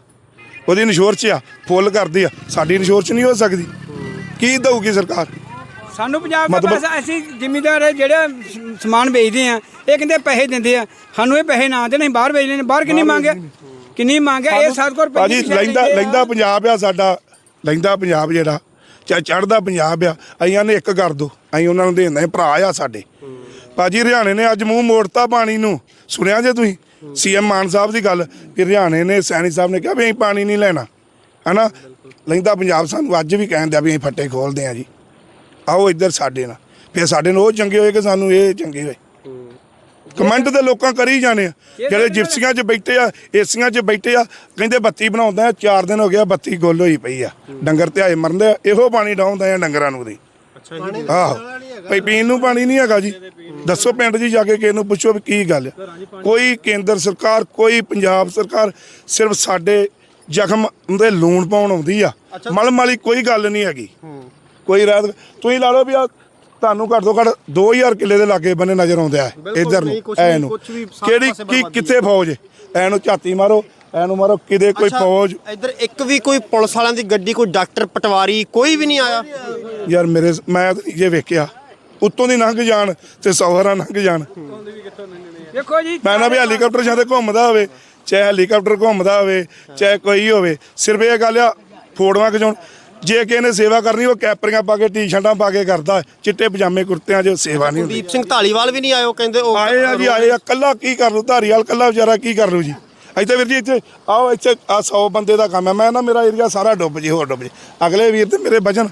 ਉਹਦੀ ਇੰਸ਼ੋਰੈਂਸ ਆ ਫੁੱਲ ਕਰਦੀ ਆ ਸਾਡੀ ਇੰਸ਼ੋਰੈਂਸ ਨਹੀਂ ਹੋ ਸਕਦੀ। ਕੀ ਦਊਗੀ ਸਰਕਾਰ? ਸਾਨੂੰ ਪੰਜਾਬ ਦਾ ਮਤਲਬ- ਪੈਸਾ ਅਸੀਂ ਜ਼ਿਮੀਦਾਰ ਜਿਹੜਾ ਸ- ਸਮਾਨ ਵੇਚਦੇ ਆ ਇਹ ਕਹਿੰਦੇ ਪੈਸੇ ਦਿੰਦੇ ਆ। ਸਾਨੂੰ ਇਹ ਪੈਸੇ ਨਾ ਦੇਣ ਅਸੀਂ ਬਾਹਰ ਵੇਚ ਲੈਣੇ ਬਾਹਰ ਕਿੰਨੀ ਮੰਗਿਆ ਕਿੰਨੀ ਮੰਗਿਆ ਇਹ ਸਤਗੁਰ ਭਾਜੀ ਲੈਂਦਾ ਲੈਂਦਾ ਪੰਜਾਬ ਆ ਸਾਡਾ ਲੈਂਦਾ ਪੰਜਾਬ ਜਿਹੜਾ ਚਾਹੇ ਚੜਦਾ ਪੰਜਾਬ ਆ। ਅਈਆਂ ਨੇ ਇੱਕ ਕਰ ਦੋ ਅਸੀਂ ਉਹਨਾਂ ਨੂੰ ਦੇਣਾ ਭਰਾ ਆ ਸਾਡੇ। ਭਾਜੀ ਹਰਿਆਣੇ ਨੇ ਅੱਜ ਮੂੰਹ ਮੋੜਤਾ ਪਾਣੀ ਨੂੰ। ਸੁਣਿਆ ਜੇ ਤੁਸੀਂ? ਸੀਐਮ ਮਾਨ ਸਾਹਿਬ ਦੀ ਗੱਲ ਕਿ ਹਰਿਆਣੇ ਨੇ ਸੈਣੀ ਸਾਹਿਬ ਨੇ ਕਿਹਾ ਵੀ ਅਸੀਂ ਪਾਣੀ ਨਹੀਂ ਲੈਣਾ। ਹਨਾ? ਲੈਂਦਾ ਪੰਜਾਬ ਸਾਨੂੰ ਅੱਜ ਵੀ ਕਹਿੰਦਾ ਵੀ ਅਸੀਂ ਫੱਟੇ ਖੋਲਦੇ ਆ ਜੀ। ਆਓ ਇੱਧਰ ਸਾਡੇ ਨਾਲ। ਫਿਰ ਸਾਡੇ ਨੂੰ ਉਹ ਚੰਗੇ ਹੋਏ ਕਿ ਸਾਨੂੰ ਇਹ ਚੰਗੇ ਹੋਏ? ਕਮੈਂਟ ਤੇ ਲੋਕਾਂ ਕਰੀ ਜਾਣੇ ਆ। ਜਿਹੜੇ ਜਿਪਸੀਆਂ 'ਚ ਬੈਠੇ ਆ ਏਸੀਆਂ 'ਚ ਬੈਠੇ ਆ ਕਹਿੰਦੇ ਬੱਤੀ ਬਣਾਉਂਦਾ 4 ਦਿਨ ਹੋ ਗਿਆ ਬੱਤੀ ਗੁੱਲ ਹੋਈ ਪਈ ਆ। ਡੰਗਰ ਤੇ ਆਏ ਮਰਦੇ ਇਹੋ ਪਾਣੀ ਡਾਉਂਦਾ ਆ ਡੰਗਰਾਂ ਨੂੰ ਦੀ ਆਹੋ। ਭਈ ਪੀਣ ਨੂੰ ਪਾਣੀ ਨਹੀਂ ਹੈਗਾ ਜੀ। ਦੱਸੋ ਪਿੰਡ 'ਚ ਜਾ ਕੇ ਕਿਸੇ ਨੂੰ ਪੁੱਛੋ ਵੀ ਕੀ ਗੱਲ ਕੋਈ ਕੇਂਦਰ ਸਰਕਾਰ ਕੋਈ ਪੰਜਾਬ ਸਰਕਾਰ ਸਿਰਫ ਸਾਡੇ ਜ਼ਖਮ ਦੇ ਲੂਣ ਪਾਉਣ ਆਉਂਦੀ ਆ। ਮਲਮ ਵਾਲੀ ਕੋਈ ਗੱਲ ਨਹੀਂ ਹੈਗੀ। ਕੋਈ ਰਾਤ ਤੁਸੀਂ ਲਾ ਲਓ ਵੀ ਆ ਤੁਹਾਨੂੰ ਘੱਟ ਤੋਂ ਘੱਟ 2000 ਕਿੱਲੇ ਦੇ ਲਾਗੇ ਬੰਨੇ ਨਜ਼ਰ ਆਉਂਦੇ ਆ ਇੱਧਰ ਨੂੰ ਐ ਨੂੰ। ਕਿਹੜੀ ਕੀ ਕਿੱਥੇ ਫੌਜ ਐ ਨੂੰ ਝਾਤੀ ਮਾਰੋ ਐ ਨੂੰ ਮਾਰੋ ਕਿਤੇ ਕੋਈ ਫੌਜ ਇੱਧਰ ਇੱਕ ਵੀ ਕੋਈ ਪੁਲਿਸ ਵਾਲਿਆਂ ਦੀ ਗੱਡੀ ਕੋਈ ਡਾਕਟਰ ਪਟਵਾਰੀ ਕੋਈ ਵੀ ਨਹੀਂ ਆਇਆ? ਯਾਰ ਮੇਰੇ ਮੈਂ ਜੇ ਵੇਖਿਆ ਉੱਤੋਂ ਦੀ ਲੰਘ ਜਾਣ ਤੇ ਸੌਹਰਾ ਲੰਘ ਜਾਣ। ਦੇਖੋ ਜੀ ਮੈਂ ਨਾ ਵੀ ਹੈਲੀਕਾਪਟਰ ਜਾਂਦੇ ਘੁੰਮਦਾ ਹੋਵੇ ਚਾਹੇ ਹੈਲੀਕਾਪਟਰ ਘੁੰਮਦਾ ਹੋਵੇ ਚਾਹੇ ਕੋਈ ਹੋਵੇ। ਸਿਰਫ ਇਹ ਗੱਲ ਆ ਫੋੜਵਾ ਖਿਚਾਉਣ। ਜੇ ਕਿਸੇ ਨੇ ਸੇਵਾ ਕਰਨੀ ਉਹ ਕੈਪਰੀਆਂ ਪਾ ਕੇ ਟੀ-ਸ਼ਰਟਾਂ ਪਾ ਕੇ ਕਰਦਾ ਚਿੱਟੇ ਪਜਾਮੇ ਕੁਰਤਿਆਂ 'ਚ ਸੇਵਾ ਨਹੀਂ ਹੁੰਦੀ। ਦੀਪ ਸਿੰਘ ਢਾਲੀਵਾਲ ਵੀ ਨਹੀਂ ਆਏ ਉਹ ਕਹਿੰਦੇ ਉਹ ਆਏ ਆ ਜੀ ਆਏ ਆ ਕੱਲਾ ਕੀ ਕਰ ਲੂ ਧਾਰੀਵਾਲ ਕੱਲਾ ਵਿਚਾਰਾ ਕੀ ਕਰ ਲੂ ਜੀ? ਇੱਥੇ ਵੀਰ ਜੀ ਇੱਥੇ ਆਓ ਇੱਥੇ ਆ 100 ਬੰਦੇ ਦਾ ਕੰਮ ਹੈ। ਮੈਂ ਨਾ ਮੇਰਾ ਏਰੀਆ ਸਾਰਾ ਡੁੱਬ ਜੇ ਹੋਰ ਡੁੱਬ ਜੇ। ਅਗਲੇ ਵੀਰ ਤੇ ਮੇਰੇ ਵਜਨ।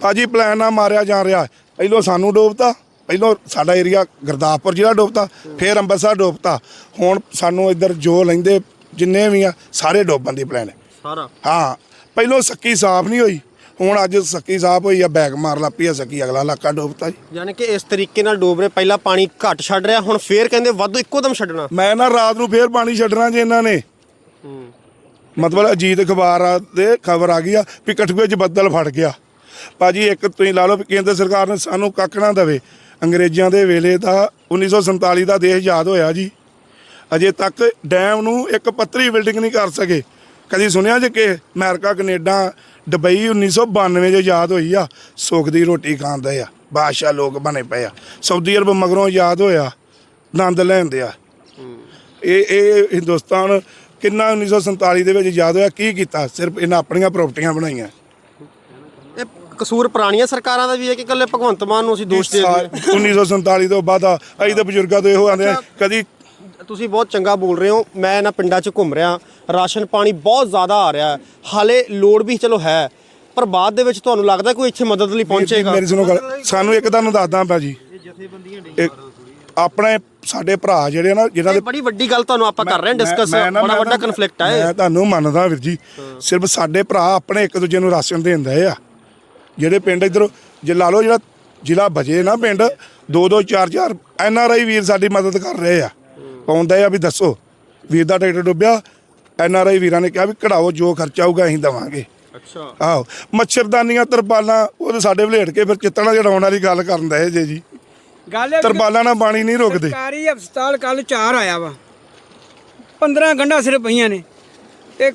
ਭਾਜੀ ਪਲਾਨ ਨਾਲ ਮਾਰਿਆ ਜਾ ਰਿਹਾ। ਪਹਿਲੋਂ ਸਾਨੂੰ ਡੋਬਤਾ ਪਹਿਲੋਂ ਸਾਡਾ ਏਰੀਆ ਗੁਰਦਾਸਪੁਰ ਜ਼ਿਲ੍ਹਾ ਡੋਬਤਾ ਫਿਰ ਅੰਮ੍ਰਿਤਸਰ ਡੋਬਤਾ। ਹੁਣ ਸਾਨੂੰ ਇੱਧਰ ਜੋ ਲੈਂਦੇ ਜਿੰਨੇ ਵੀ ਆ ਸਾਰੇ ਡੋਬਣ ਦੀ ਪਲਾਨ ਹੈ। ਸਾਰਾ? ਹਾਂ ਪਹਿਲੋਂ ਸੱਕੀ ਸਾਫ਼ ਨਹੀਂ ਹੋਈ। ਹੁਣ ਅੱਜ ਸੱਕੀ ਸਾਹਿਬ ਹੋਈ ਆ ਬੈਗ ਮਾਰ ਲੱਪੀ ਆ ਸੱਕੀ ਅਗਲਾ ਇਲਾਕਾ ਡੋਬਤਾ ਜੀ। ਯਾਨੀ ਕਿ ਇਸ ਤਰੀਕੇ ਨਾਲ ਡੋਬ ਰਹੇ ਪਹਿਲਾਂ ਪਾਣੀ ਘੱਟ ਛੱਡ ਰਿਹਾ ਹੁਣ ਫੇਰ ਕਹਿੰਦੇ ਵਾਧੂ ਇੱਕੋ ਦਮ ਛੱਡਣਾ। ਮੈਂ ਨਾ ਰਾਤ ਨੂੰ ਫੇਰ ਪਾਣੀ ਛੱਡਣਾ ਜੀ ਇਹਨਾਂ ਨੇ। ਮਤਲਬ ਅਜੀਤ ਅਖਬਾਰ ਦੇ ਖਬਰ ਆ ਗਈ ਆ ਵੀ ਕਠੂਏ 'ਚ ਬੱਦਲ ਫੜ ਗਿਆ। ਭਾਜੀ ਇੱਕ ਤੁਸੀਂ ਲਾ ਲਓ ਵੀ ਕੇਂਦਰ ਸਰਕਾਰ ਨੇ ਸਾਨੂੰ ਕੱਖ ਨਾ ਦੇਵੇ। ਅੰਗਰੇਜ਼ਾਂ ਦੇ ਵੇਲੇ ਦਾ 1947 ਦਾ ਦੇਸ਼ ਆਜ਼ਾਦ ਹੋਇਆ ਜੀ। ਅਜੇ ਤੱਕ ਡੈਮ ਨੂੰ ਇੱਕ ਪੱਤਰੀ ਬਿਲਡਿੰਗ ਨਹੀਂ ਕਰ ਸਕੇ। ਕਦੀ ਸੁਣਿਆ ਜੇ ਕਿ ਅਮਰੀਕਾ ਕੈਨੇਡਾ ਦੁਬਈ 1992 ਚ ਆਜ਼ਾਦ ਹੋਈ ਆ ਸੁੱਖ ਦੀ ਰੋਟੀ ਖਾਂਦੇ ਆ ਬਾਦਸ਼ਾਹ ਲੋਕ ਬਣੇ ਪਏ ਆ। ਸਾਊਦੀ ਅਰਬ ਮਗਰੋਂ ਆਜ਼ਾਦ ਹੋਇਆ ਆਨੰਦ ਲੈਂਦੇ ਆ। ਇਹ ਇਹ ਹਿੰਦੁਸਤਾਨ ਕਿੰਨਾ 1947 ਦੇ ਵਿੱਚ ਆਜ਼ਾਦ ਹੋਇਆ ਕੀ ਕੀਤਾ? ਸਿਰਫ ਇਹਨਾਂ ਆਪਣੀਆਂ ਪ੍ਰਾਪਰਟੀਆਂ ਬਣਾਈਆਂ। ਇਹ ਕਸੂਰ ਪੁਰਾਣੀਆਂ ਸਰਕਾਰਾਂ ਦਾ ਵੀ ਹੈ ਕਿ ਇਕੱਲੇ ਭਗਵੰਤ ਮਾਨ ਨੂੰ ਅਸੀਂ ਦੋਸ਼ ਦੇ ਸਾ- 1947 ਤੋਂ ਬਾਅਦ ਅਸੀਂ ਤਾਂ ਬਜ਼ੁਰਗਾਂ ਤੋਂ ਇਹੋ ਆਂਦੇ ਕਦੀ ਤੁਸੀਂ ਬਹੁਤ ਚੰਗਾ ਬੋਲ ਰਹੇ ਹੋ। ਮੈਂ ਨਾ ਪਿੰਡਾਂ 'ਚ ਘੁੰਮ ਰਿਹਾ। ਰਾਸ਼ਨ ਪਾਣੀ ਬਹੁਤ ਜ਼ਿਆਦਾ ਆ ਰਿਹਾ ਹੈ। ਹਾਲੇ ਲੋੜ ਵੀ ਚਲੋ ਹੈ ਪਰ ਬਾਅਦ ਦੇ ਵਿੱਚ ਤੁਹਾਨੂੰ ਲੱਗਦਾ ਕੋਈ ਇੱਥੇ ਮਦਦ ਲਈ ਪਹੁੰਚੇਗਾ? ਮੇਰੀ ਸੁਣੋ ਗੱਲ। ਸਾਨੂੰ ਇੱਕ ਤੁਹਾਨੂੰ ਦੱਸਦਾ ਭਾਜੀ। ਆਪਣੇ ਸਾਡੇ ਭਰਾ ਜਿਹੜੇ ਆ ਨਾ ਜਿਨ੍ਹਾਂ ਦੇ ਬੜੀ ਵੱਡੀ ਗੱਲ ਤੁਹਾਨੂੰ ਆਪਾਂ ਕਰ ਰਹੇ ਹਾਂ ਡਿਸਕਸ ਬੜਾ ਵੱਡਾ ਕਨਫਲਿਕਟ ਹੈ ਮੈਂ ਤੁਹਾਨੂੰ ਮੰਨਦਾ ਵੀਰ ਜੀ। ਸਿਰਫ ਸਾਡੇ ਭਰਾ ਆਪਣੇ ਇੱਕ ਦੂਜੇ ਨੂੰ ਰਾਸ਼ਨ ਦੇਂਦੇ ਆ। ਜਿਹੜੇ ਪਿੰਡ ਇਧਰ ਜੇ ਲਾ ਲਓ ਜਿਹੜਾ ਜ਼ਿਲ੍ਹਾ ਬਜੇ ਨਾ ਪਿੰਡ ਦੋ ਦੋ ਚਾਰ ਚਾਰ ਐਨ ਆਰ ਆਈ ਵੀਰ ਸਾਡੀ ਮਦਦ ਕਰ ਰਹੇ ਆ। ਪਾਉਂਦੇ ਆ ਵੀ ਦੱਸੋ ਵੀਰ ਦਾ ਟਰੈਕਟਰ ਡੁੱਬਿਆ ਐਨ ਆਰ ਆਈ ਵੀਰਾਂ ਨੇ ਕਿਹਾ ਵੀ ਕਢਾਓ ਜੋ ਖਰਚਾ ਆਊਗਾ ਅਸੀਂ ਦੇਵਾਂਗੇ। ਅੱਛਾ। ਆਹੋ ਮੱਛਰਦਾਨੀਆਂ ਤਰਪਾਲਾਂ ਉਹ ਤਾਂ ਸਾਡੇ ਵਲੇਟ ਕੇ ਫਿਰ ਚਿੱਤਣਾ ਜੜਾਉਣ ਵਾਲੀ ਗੱਲ ਕਰਨ ਦਏ ਜੇ ਜੀ। ਗੱਲ ਇਹ ਵੀ ਤਰਪਾਲਾਂ ਨਾਲ ਪਾਣੀ ਨਹੀਂ ਰੁਕਦੇ। ਸਰਕਾਰੀ ਹਸਪਤਾਲ ਕੱਲ ਚਾਰ ਆਇਆ ਵਾ। 15 ਗੰਢਾਂ ਸਿਰਫ ਪਈਆਂ ਨੇ। ਤੇ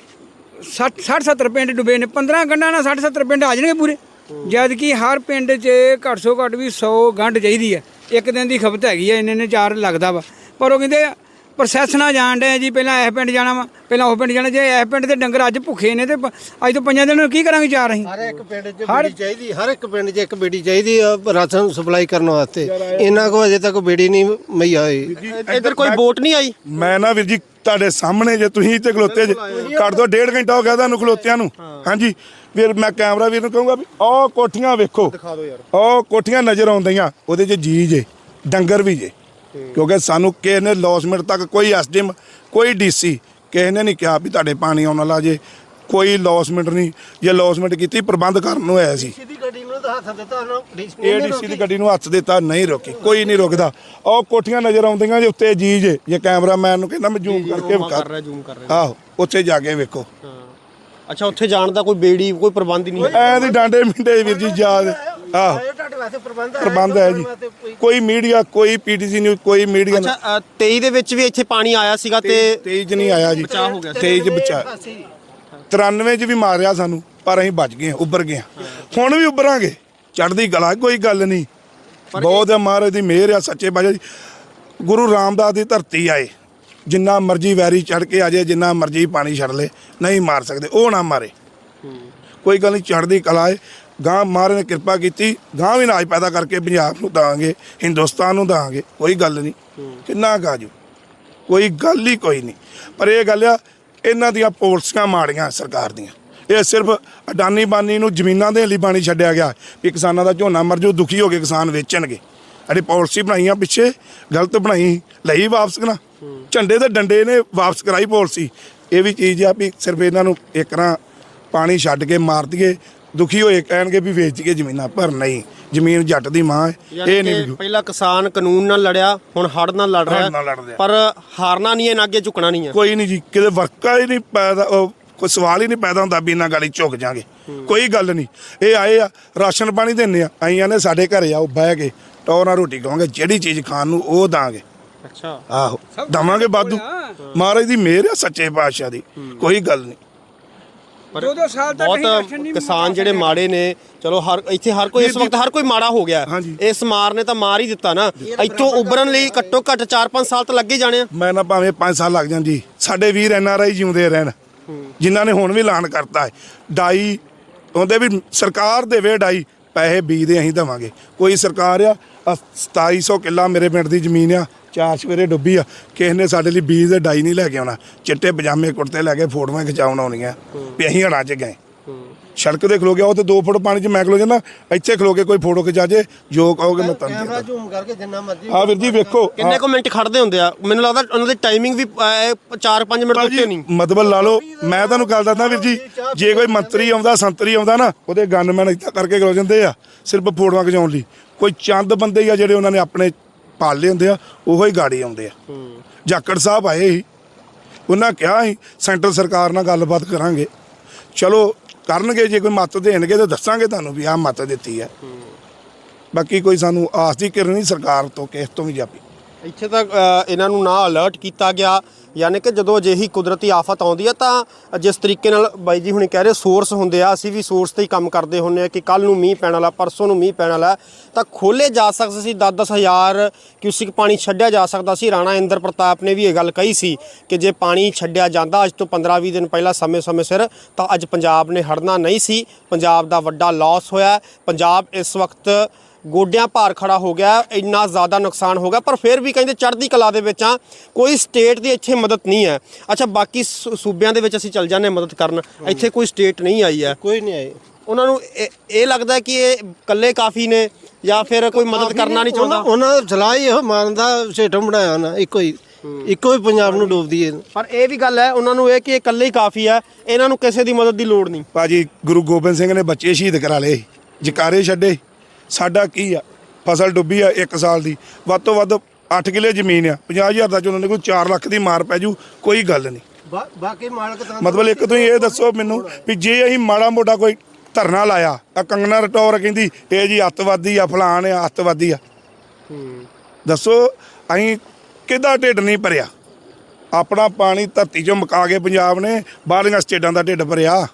60 60 70 ਪਿੰਡ ਡੁੱਬੇ ਨੇ। 15 ਗੰਢਾਂ ਨਾਲ 60 70 ਪਿੰਡ ਆ ਜਾਣਗੇ ਪੂਰੇ। ਜਦ ਕਿ ਹਰ ਪਿੰਡ 'ਚ ਘੱਟ ਸੋ ਘੱਟ ਵੀ 100 ਗੰਢ ਚਾਹੀਦੀ ਹੈ ਇੱਕ ਦਿਨ ਦੀ ਖਪਤ ਹੈਗੀ ਹੈ ਇੰਨੇ ਨੇ ਚਾਰ ਲੱਗਦਾ ਵਾ। ਪਰ ਉਹ ਕਹਿੰਦੇ ਪ੍ਰੋਸੈਸ ਨਾ ਜਾਣ ਡੇ ਜੀ ਪਹਿਲਾਂ ਇਸ ਪਿੰਡ ਜਾਣਾ ਵਾ ਪਹਿਲਾਂ ਉਹ ਪਿੰਡ ਜਾਣਾ ਜੇ ਇਸ ਪਿੰਡ ਦੇ ਡੰਗਰ ਅੱਜ ਭੁੱਖੇ ਨੇ ਤੇ ਪ- ਅੱਜ ਤੋਂ ਪੰਜਾਂ ਦਿਨਾਂ ਨੂੰ ਕੀ ਕਰਾਂਗੇ ਚਾਰ ਅਸੀਂ? ਹਰ ਇੱਕ ਪਿੰਡ 'ਚ ਬੇੜੀ ਚਾਹੀਦੀ ਹਰ ਇੱਕ ਪਿੰਡ 'ਚ ਇੱਕ ਬੇੜੀ ਚਾਹੀਦੀ ਆ ਰਾਸ਼ਨ ਸਪਲਾਈ ਕਰਨ ਵਾਸਤੇ। ਇਹਨਾਂ ਕੋ ਅਜੇ ਤੱਕ ਬੇੜੀ ਨਹੀਂ ਮਈਆ ਹੋਈ। ਇੱਧਰ ਕੋਈ ਵੋਟ ਨਹੀਂ ਆਈ? ਮੈਂ ਨਾ ਵੀਰ ਜੀ ਤੁਹਾਡੇ ਸਾਹਮਣੇ ਜੇ ਤੁਸੀਂ ਇੱਥੇ ਖਲੋਤੇ ਜੇ ਕੱਢ ਦੋ ਡੇਢ ਘੰਟਾ ਹੋ ਗਿਆ ਤੁਹਾਨੂੰ ਖਲੋਤਿਆਂ ਨੂੰ। ਹਾਂਜੀ ਫਿਰ ਮੈਂ ਕੈਮਰਾ ਵੀਰ ਨੂੰ ਕਹੂੰਗਾ ਵੀ ਉਹ ਕੋਠੀਆਂ ਵੇਖੋ। ਦਿਖਾ ਦਿਓ ਯਾਰ। ਉਹ ਕੋਠੀਆਂ ਨਜ਼ਰ ਆਉਂਦੀਆਂ ਉਹਦੇ 'ਚ ਜੀ ਜੇ ਡੰਗਰ ਵੀ ਜੇ। ਕਿਉਂਕਿ ਸਾਨੂੰ ਕਿਸੇ ਨੇ ਲੌਸਮੈਂਟ ਤੱਕ ਕੋਈ ਐਸਡੀਐਮ ਕੋਈ ਡੀਸੀ ਕਿਸੇ ਨੇ ਨਹੀਂ ਕਿਹਾ ਵੀ ਤੁਹਾਡੇ ਪਾਣੀ ਆਉਣ ਵਾਲਾ ਜੇ। ਕੋਈ ਲੌਸਮੈਂਟ ਨਹੀਂ। ਜੇ ਲੌਸਮੈਂਟ ਕੀਤੀ ਪ੍ਰਬੰਧ ਕਰਨ ਨੂੰ ਆਇਆ ਸੀ। ਸਿੱਧੀ ਗੱਡੀ ਨੂੰ ਤਾਂ ਹੱਥ ਦਿੱਤਾ ਉਹਨਾਂ ਏਡੀਸੀ ਦੀ ਗੱਡੀ ਨੂੰ ਹੱਥ ਦਿੱਤਾ ਨਹੀਂ ਰੋਕੀ। ਕੋਈ ਨਹੀਂ ਰੁਕਦਾ। ਉਹ ਕੋਠੀਆਂ ਨਜ਼ਰ ਆਉਂਦੀਆਂ ਜੇ ਉੱਤੇ ਜੀ ਜੇ। ਜੇ ਕੈਮਰਾਮੈਨ ਨੂੰ ਕਹਿੰਦਾ ਮੈਂ ਜ਼ੂਮ ਕਰਕੇ ਵਿਖਾ ਜ਼ੂਮ ਕਰ ਰਿਹਾ। ਆਹੋ ਉੱਥੇ ਜਾ ਕੇ ਵੇਖੋ। ਅੱਛਾ ਉੱਥੇ ਜਾਣ ਦਾ ਕੋਈ ਬੇੜੀ ਕੋਈ ਪ੍ਰਬੰਧ ਹੀ ਨਹੀਂ ਹੈ। ਐ ਦੀ ਡਾਂਡੇ ਮਿੰਡੇ ਵੀਰ ਜੀ ਯਾਦ ਆਹੋ ਤੁਹਾਡੇ ਵਾਸਤੇ ਪ੍ਰਬੰਧ ਪ੍ਰਬੰਧ ਹੈ ਜੀ। ਕੋਈ ਮੀਡੀਆ ਕੋਈ ਪੀਟੀਸੀ ਨਿਊਜ਼ ਕੋਈ ਮੀਡੀਆ ਅੱਛਾ ਅ, 23 ਦੇ ਵਿੱਚ ਵੀ ਇੱਥੇ ਪਾਣੀ ਆਇਆ ਸੀਗਾ ਤੇ 23 ਚ ਨਹੀਂ ਆਇਆ ਜੀ। ਬਚਾਅ ਹੋ ਗਿਆ ਸੀ। 23 ਚ ਬਚਾ 93 ਚ ਵੀ ਮਾਰਿਆ ਸਾਨੂੰ ਪਰ ਅਸੀਂ ਬਚ ਗਏ ਉੱਭਰ ਗਏ ਹੁਣ ਵੀ ਉੱਭਰਾਂਗੇ। ਚੜ੍ਹਦੀ ਗਲਾ ਕੋਈ ਗੱਲ ਨਹੀਂ। ਬਹੁਤ ਹੈ ਮਹਾਰਾਜ ਦੀ ਮਿਹਰ ਆ ਸੱਚੇ ਬਾਜਾ ਜੀ ਗੁਰੂ ਰਾਮਦਾਸ ਦੀ ਧਰਤੀ ਆਏ। ਜਿੰਨਾ ਮਰਜ਼ੀ ਵੈਰੀ ਚੜ ਕੇ ਆ ਜਾਏ ਜਿੰਨਾ ਮਰਜ਼ੀ ਪਾਣੀ ਛੱਡ ਲੇ ਨਹੀਂ ਮਾਰ ਸਕਦੇ ਉਹ ਨਾ ਮਾਰੇ। ਕੋਈ ਗੱਲ ਨਹੀਂ ਚੜ੍ਹਦੀ ਕਲਾ ਹੈ ਗਾਂ ਮਹਾਰਾਜ ਨੇ ਕਿਰਪਾ ਕੀਤੀ, ਗਾਂ ਵੀ ਨਾਜ ਪੈਦਾ ਕਰਕੇ ਪੰਜਾਬ ਨੂੰ ਦਾਂਗੇ, ਹਿੰਦੁਸਤਾਨ ਨੂੰ ਦਾਂਗੇ, ਕੋਈ ਗੱਲ ਨਹੀਂ। ਕਿੰਨਾ ਕਾਜੂ ਕੋਈ ਗੱਲ ਹੀ ਕੋਈ ਨਹੀਂ। ਪਰ ਇਹ ਗੱਲ ਆ, ਇਹਨਾਂ ਦੀਆਂ ਪਾਲਿਸੀਆਂ ਮਾੜੀਆਂ ਸਰਕਾਰ ਦੀਆਂ। ਇਹ ਸਿਰਫ ਅਡਾਨੀ ਬਾਨੀ ਨੂੰ ਜ਼ਮੀਨਾਂ ਦੇ ਲਈ ਪਾਣੀ ਛੱਡਿਆ ਗਿਆ ਵੀ ਕਿਸਾਨਾਂ ਦਾ ਝੋਨਾ ਮਰ ਜਾਊ ਦੁਖੀ ਹੋ ਕੇ ਕਿਸਾਨ ਵੇਚਣਗੇ। ਜਿਹੜੀ ਪਾਲਿਸੀ ਬਣਾਈਆਂ ਪਿੱਛੇ, ਗਲਤ ਬਣਾਈ, ਲਈ ਵਾਪਸ ਕਰਾ ਝੰਡੇ ਤੇ ਡੰਡੇ ਨੇ ਵਾਪਸ ਕਰਾਈ ਪਾਲਿਸੀ। ਇਹ ਵੀ ਚੀਜ਼ ਆ ਵੀ ਸਿਰਫ ਇਹਨਾਂ ਨੂੰ ਇੱਕ ਨਾ ਪਾਣੀ ਛੱਡ ਕੇ ਮਾਰ ਦਈਏ ਦੁਖੀ ਹੋਏ ਕਹਿਣਗੇ ਵੀ ਵੇਚ ਦਈਏ ਜ਼ਮੀਨਾਂ ਪਰ ਨਹੀਂ ਜ਼ਮੀਨ ਜੱਟ ਦੀ ਮਾਂ ਹੈ। ਇਹ ਨਹੀਂ ਕਿ ਵਿਕੂ। ਪਹਿਲਾਂ ਕਿਸਾਨ ਕਾਨੂੰਨ ਨਾਲ ਲੜਿਆ ਹੁਣ ਹੜ੍ਹ ਨਾਲ ਲੜ ਹੜ੍ਹ ਨਾਲ ਰਿਹਾ। ਪਰ ਹਾਰਨਾ ਨਹੀਂ ਹੈ ਨਾ ਅੱਗੇ ਝੁਕਣਾ ਨਹੀਂ ਹੈ ਕੋਈ ਨਹੀਂ ਜੀ ਕਿਤੇ ਵਰਕਾ ਹੀ ਨਹੀਂ ਪੈਦਾ ਉਹ ਕੋਈ ਸਵਾਲ ਹੀ ਨਹੀਂ ਪੈਦਾ ਹੁੰਦਾ ਵੀ ਇਹਨਾਂ ਗਾੜੀ ਝੁਕ ਜਾਗੇ। ਕੋਈ ਗੱਲ ਨਹੀਂ। ਇਹ ਆਏ ਆ ਰਾਸ਼ਨ ਪਾਣੀ ਦਿੰਨੇ ਆ ਆਈਆਂ ਨੇ ਸਾਡੇ ਘਰੇ ਆਓ ਬਹਿ ਕੇ ਟੌਰ ਨਾਲ ਰੋਟੀ ਖਾਵਾਂਗੇ ਜਿਹੜੀ ਚੀਜ਼ ਖਾਣ ਨੂੰ ਉਹ ਦਾਂਗੇ। ਅੱਛਾ। ਆਹੋ ਦਵਾਂਗੇ ਬਾਦੂ ਮਹਾਰਾਜ ਦੀ ਮਿਹਰ ਆ ਸੱਚੇ ਪਾਤਸ਼ਾਹ ਦੀ ਕੋਈ ਗੱਲ ਨਹੀਂ। ਪਰ ਦੋ ਦੋ ਸਾਲ ਤੱਕ ਅਸੀਂ ਰਾਸ਼ਨ ਬਹੁਤ ਨਹੀਂ ਕਿਸਾਨ ਜਿਹੜੇ ਮਾੜੇ ਨੇ ਚਲੋ ਹਰ ਇੱਥੇ ਹਰ ਕੋਈ ਇਸ ਵਕਤ ਹਰ ਕੋਈ ਮਾੜਾ ਹੋ ਗਿਆ। ਹਾਂਜੀ। ਇਸ ਮਾਰ ਨੇ ਤਾਂ ਮਾਰ ਹੀ ਦਿੱਤਾ ਨਾ। ਇੱਥੋਂ ਉੱਭਰਨ ਲਈ ਘੱਟੋ ਘੱਟ 4-5 ਸਾਲ ਤਾਂ ਲੱਗੇ ਜਾਣੇ ਆ। ਮੈਂ ਨਾ ਭਾਵੇਂ 5 ਸਾਲ ਲੱਗ ਜਾਣ ਜੀ। ਸਾਡੇ ਵੀਰ ਐਨ ਆਰ ਆਈ ਜਿਉਂਦੇ ਰਹਿਣ। ਜਿਨ੍ਹਾਂ ਨੇ ਹੁਣ ਵੀ ਐਲਾਨ ਕਰਤਾ ਹੈ। ਡਾਈ ਉਹਦੇ ਵੀ ਸਰਕਾਰ ਦੇਵੇ ਡਾਈ ਪੈਸੇ ਬੀਜ ਦੇ ਅਸੀਂ ਦੇਵਾਂਗੇ। ਕੋਈ ਸਰਕਾਰ ਆ ਆਹ 2700 ਕਿੱਲਾ ਮੇਰੇ ਪਿੰਡ ਦੀ ਜ਼ਮੀਨ ਆ। ਚਾਰ ਸਵੇਰੇ ਡੁੱਬੀ ਆ ਕਿਸੇ ਨੇ ਸਾਡੇ ਲਈ ਬੀਜ ਦੇ ਡਾਈ ਨਹੀਂ ਲੈ ਕੇ ਆਉਣਾ। ਚਿੱਟੇ ਪਜਾਮੇ ਕੁੜਤੇ ਲੈ ਕੇ ਫੋਟੋਆਂ ਖਿਚਾਉਣ ਆਉਣੀਆਂ। ਵੀ ਅਸੀਂ ਹੜਾਂ 'ਚ ਗਏ। ਸੜਕ ਤੇ ਖਲੋ ਗਿਆ ਉਹ ਤੇ 2 ਫੁੱਟ ਪਾਣੀ 'ਚ ਮੈਂ ਖਲੋ ਜਾਂਦਾ ਇੱਥੇ ਖਲੋ ਕੇ ਕੋਈ ਫੋਟੋ ਖਿਚਾ ਜੇ ਜੋ ਕਹੋਗੇ ਮੈਂ ਤੁਹਾਨੂੰ ਕੈਮਰਾ ਦੇ ਝੂਮ ਕਰਕੇ ਜਿੰਨਾ ਮਰਜ਼ੀ ਹਾਂ ਵੀਰ ਜੀ ਵੇਖੋ ਕਿੰਨੇ ਕੁ ਮਿੰਟ ਖੜਦੇ ਹੁੰਦੇ ਆ? ਮੈਨੂੰ ਲੱਗਦਾ ਉਹਨਾਂ ਦੀ ਟਾਈਮਿੰਗ ਵੀ 4-5 ਮਿੰਟ ਤੋਂ ਉੱਤੇ ਨਹੀਂ। ਮਤਲਬ ਲਾ ਲਓ ਮੈਂ ਤੁਹਾਨੂੰ ਗੱਲ ਦੱਸਦਾ ਵੀਰ ਜੀ ਜੇ ਕੋਈ ਮੰਤਰੀ ਆਉਂਦਾ ਸੰਤਰੀ ਆਉਂਦਾ ਨਾ ਉਹਦੇ ਗਨਮੈਨ ਇੱਦਾਂ ਕਰਕੇ ਖਲੋ ਜਾਂਦੇ ਆ ਸਿਰਫ ਫੋਟੋਆਂ ਖਿਚਾਉਣ ਲਈ। ਕੋਈ ਚੰਦ ਬੰਦੇ ਹੀ ਆ ਜਿਹੜੇ ਉਹਨਾਂ ਨੇ ਆਪਣੇ ਪਾਲ ਹੁੰਦੇ ਆ ਉਹੋ ਹੀ ਗਾੜੀ ਆਉਂਦੇ ਆ। ਜਾਕੜ ਸਾਹਿਬ ਆਏ ਸੀ। ਉਹਨਾਂ ਕਿਹਾ ਸੀ ਸੈਂਟਰ ਸਰਕਾਰ ਨਾਲ ਗੱਲਬਾਤ ਕਰਾਂਗੇ। ਚਲੋ ਕਰਨਗੇ ਜੇ ਕੋਈ ਮੱਤ ਦੇਣਗੇ ਤਾਂ ਦੱਸਾਂਗੇ ਤੁਹਾਨੂੰ ਵੀ ਆਹ ਮੱਤ ਦਿੱਤੀ ਹੈ। ਬਾਕੀ ਕੋਈ ਸਾਨੂੰ ਆਸ ਦੀ ਕਿਰਨ ਨਹੀਂ ਸਰਕਾਰ ਤੋਂ ਕਿਸ ਤੋਂ ਵੀ ਜਾਪੀ। ਇੱਥੇ ਤੱਕ ਇਹਨਾਂ ਨੂੰ ਨਾ ਅਲਰਟ ਕੀਤਾ ਗਿਆ। ਯਾਨੀ ਕਿ ਜਦੋਂ ਅਜਿਹੀ ਕੁਦਰਤੀ ਆਫਤ ਆਉਂਦੀ ਹੈ ਤਾਂ ਜਿਸ ਤਰੀਕੇ ਨਾਲ ਬਾਈ ਜੀ ਹੁਣੇ ਕਹਿ ਰਹੇ ਸੋਰਸ ਹੁੰਦੇ ਆ, ਅਸੀਂ ਵੀ ਸੋਰਸ ਤੇ ਹੀ ਕੰਮ ਕਰਦੇ ਹੁੰਨੇ ਆ ਕਿ ਕੱਲ ਨੂੰ ਮੀਂਹ ਪੈਣ ਵਾਲਾ, ਪਰਸੋਂ ਨੂੰ ਮੀਂਹ ਪੈਣ ਵਾਲਾ, ਤਾਂ ਖੋਲੇ ਜਾ ਸਕਦੇ ਸੀ 10-10 ਹਜ਼ਾਰ ਕਿਊਸਿਕ ਪਾਣੀ ਛੱਡਿਆ ਜਾ ਸਕਦਾ ਸੀ। ਰਾਣਾ ਇੰਦਰ ਪ੍ਰਤਾਪ ਨੇ ਵੀ ਇਹ ਗੱਲ ਕਹੀ ਸੀ ਕਿ ਜੇ ਪਾਣੀ ਛੱਡਿਆ ਜਾਂਦਾ ਅੱਜ ਤੋਂ 15-20 ਦਿਨ ਪਹਿਲਾਂ ਸਮੇਂ-ਸਮੇਂ ਸਿਰ, ਤਾਂ ਅੱਜ ਪੰਜਾਬ ਨੇ ਹੜਨਾ ਨਹੀਂ ਸੀ। ਪੰਜਾਬ ਦਾ ਵੱਡਾ ਲਾਸ ਹੋਇਆ। ਪੰਜਾਬ ਇਸ ਵਕਤ ਗੋਡਿਆਂ ਭਾਰ ਖੜਾ ਹੋ ਗਿਆ ਇੰਨਾ ਜ਼ਿਆਦਾ ਨੁਕਸਾਨ ਹੋ ਗਿਆ ਪਰ ਫਿਰ ਵੀ ਕਹਿੰਦੇ ਚੜ੍ਹਦੀ ਕਲਾ ਦੇ ਵਿੱਚ ਆ ਕੋਈ ਸਟੇਟ ਦੀ ਇੱਥੇ ਮਦਦ ਨਹੀਂ ਹੈ। ਅੱਛਾ ਬਾਕੀ ਸੂ- ਸੂਬਿਆਂ ਦੇ ਵਿੱਚ ਅਸੀਂ ਚੱਲ ਜਾਂਦੇ ਹਾਂ ਮਦਦ ਕਰਨ ਇੱਥੇ ਕੋਈ ਸਟੇਟ ਨਹੀਂ ਆਈ ਹੈ। ਕੋਈ ਨਹੀਂ ਆਏ ਉਹਨਾਂ ਨੂੰ ਇਹ- ਇਹ ਲੱਗਦਾ ਹੈ ਕਿ ਇਹ ਇਕੱਲੇ ਕਾਫੀ ਨੇ ਜਾਂ ਫਿਰ ਕੋਈ ਮਦਦ ਕਰਨਾ ਨਹੀਂ ਚਾਹੁੰਦਾ? ਉਹਨਾਂ ਦਾ ਸਲਾਹ ਹੀ ਇਹੋ ਮਾਰਨ ਦਾ ਸਿਸਟਮ ਬਣਾਇਆ ਨਾ ਇੱਕੋ ਹੀ। ਇੱਕੋ ਹੀ ਪੰਜਾਬ ਨੂੰ ਡੋਬਦੀ ਹੈ। ਪਰ ਇਹ ਵੀ ਗੱਲ ਹੈ ਉਹਨਾਂ ਨੂੰ ਇਹ ਕਿ ਇਹ ਇਕੱਲੇ ਹੀ ਕਾਫੀ ਹੈ ਇਹਨਾਂ ਨੂੰ ਕਿਸੇ ਦੀ ਮਦਦ ਦੀ ਲੋੜ ਨਹੀਂ। ਭਾਜੀ ਗੁਰੂ ਗੋਬਿੰਦ ਸਿੰਘ ਨੇ ਬੱਚੇ ਸ਼ਹੀਦ ਕਰਾ ਲਏ ਜਕਾਰੇ ਛੱਡੇ। ਸਾਡਾ ਕੀ ਆ? ਫਸਲ ਡੁੱਬੀ ਆ 1 ਸਾਲ ਦੀ। ਵੱਧ ਤੋਂ ਵੱਧ 8 ਕਿੱਲੇ ਜ਼ਮੀਨ ਆ। 50000 ਦਾ ਚ ਉਹਨਾਂ ਨੇ ਕੋਈ 4 ਲੱਖ ਦੀ ਮਾਰ ਪੈ ਜੂ ਕੋਈ ਗੱਲ ਨਹੀਂ। ਬਾਕੀ ਮਾਲਕ ਤਾਂ ਮਤਲਬ ਇੱਕ ਤੁਸੀਂ ਇਹ ਦੱਸੋ ਮੈਨੂੰ ਵੀ ਜੇ ਅਸੀਂ ਮਾੜਾ ਮੋਟਾ ਕੋਈ ਧਰਨਾ ਲਾਇਆ ਆ ਕੰਗਨਾ ਰਟੌਰ ਕਹਿੰਦੀ ਇਹ ਜੀ ਅੱਤਵਾਦੀ ਆ ਫਲਾਣ ਆ ਅੱਤਵਾਦੀ ਆ। ਦੱਸੋ ਅਸੀਂ ਕਿਹਦਾ ਢਿੱਡ ਨਹੀਂ ਭਰਿਆ? ਆਪਣਾ ਪਾਣੀ ਧਰਤੀ ਚੋਂ ਮਕਾ ਕੇ ਪੰਜਾਬ ਨੇ ਬਾਹਰਲੀਆਂ ਸਟੇਟਾਂ ਦਾ ਢਿੱਡ ਭਰਿਆ।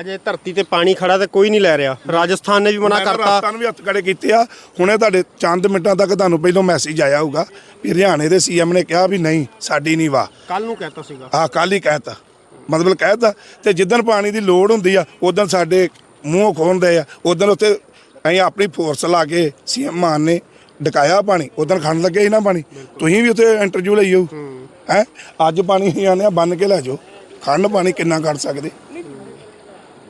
ਅਜੇ ਧਰਤੀ ਤੇ ਪਾਣੀ ਖੜਾ ਤੇ ਕੋਈ ਨਹੀਂ ਲੈ ਰਿਹਾ। ਰਾਜਸਥਾਨ ਨੇ ਵੀ ਮਨਾ ਕਰਤਾ। ਰਾਜਸਥਾਨ ਵੀ ਹੱਥ ਕੜੇ ਕੀਤੇ ਆ। ਹੁਣੇ ਤੁਹਾਡੇ ਚੰਦ ਮਿੰਟਾਂ ਤੱਕ ਤੁਹਾਨੂੰ ਪਹਿਲਾਂ ਮੈਸੇਜ ਆਇਆ ਹੋਊਗਾ ਵੀ ਹਰਿਆਣੇ ਦੇ ਸੀਐਮ ਨੇ ਕਿਹਾ ਵੀ ਨਹੀਂ ਸਾਡੀ ਨਹੀਂ ਵਾ ਕੱਲ ਨੂੰ ਕਹਿਤਾ ਸੀਗਾ। ਆ ਕੱਲ ਹੀ ਕਹਿਤਾ। ਮਤਲਬ ਕਹਿਤਾ। ਤੇ ਜਿੱਦਣ ਪਾਣੀ ਦੀ ਲੋੜ ਹੁੰਦੀ ਆ ਉਦੋਂ ਸਾਡੇ ਮੂੰਹ ਖੋਲਦੇ ਆ। ਉਦੋਂ ਉੱਤੇ ਅਸੀਂ ਆਪਣੀ ਫੋਰਸ ਲਾ ਕੇ ਸੀਐਮ ਮਾਨ ਨੇ ਡਕਾਇਆ ਪਾਣੀ। ਉਦੋਂ ਖੰਡ ਲੱਗੇ ਸੀ ਨਾ ਪਾਣੀ। ਤੁਸੀਂ ਵੀ ਉੱਥੇ ਇੰਟਰਵਿਊ ਲਈ ਹੋ। ਹੈ? ਅੱਜ ਪਾਣੀ ਅਸੀਂ ਆਨੇ ਆ ਬੰਨ ਕੇ ਲੈ ਜਾਓ। ਖੰਡ ਪਾਣੀ ਕਿੰਨਾ ਕੱਢ ਸਕਦੇ?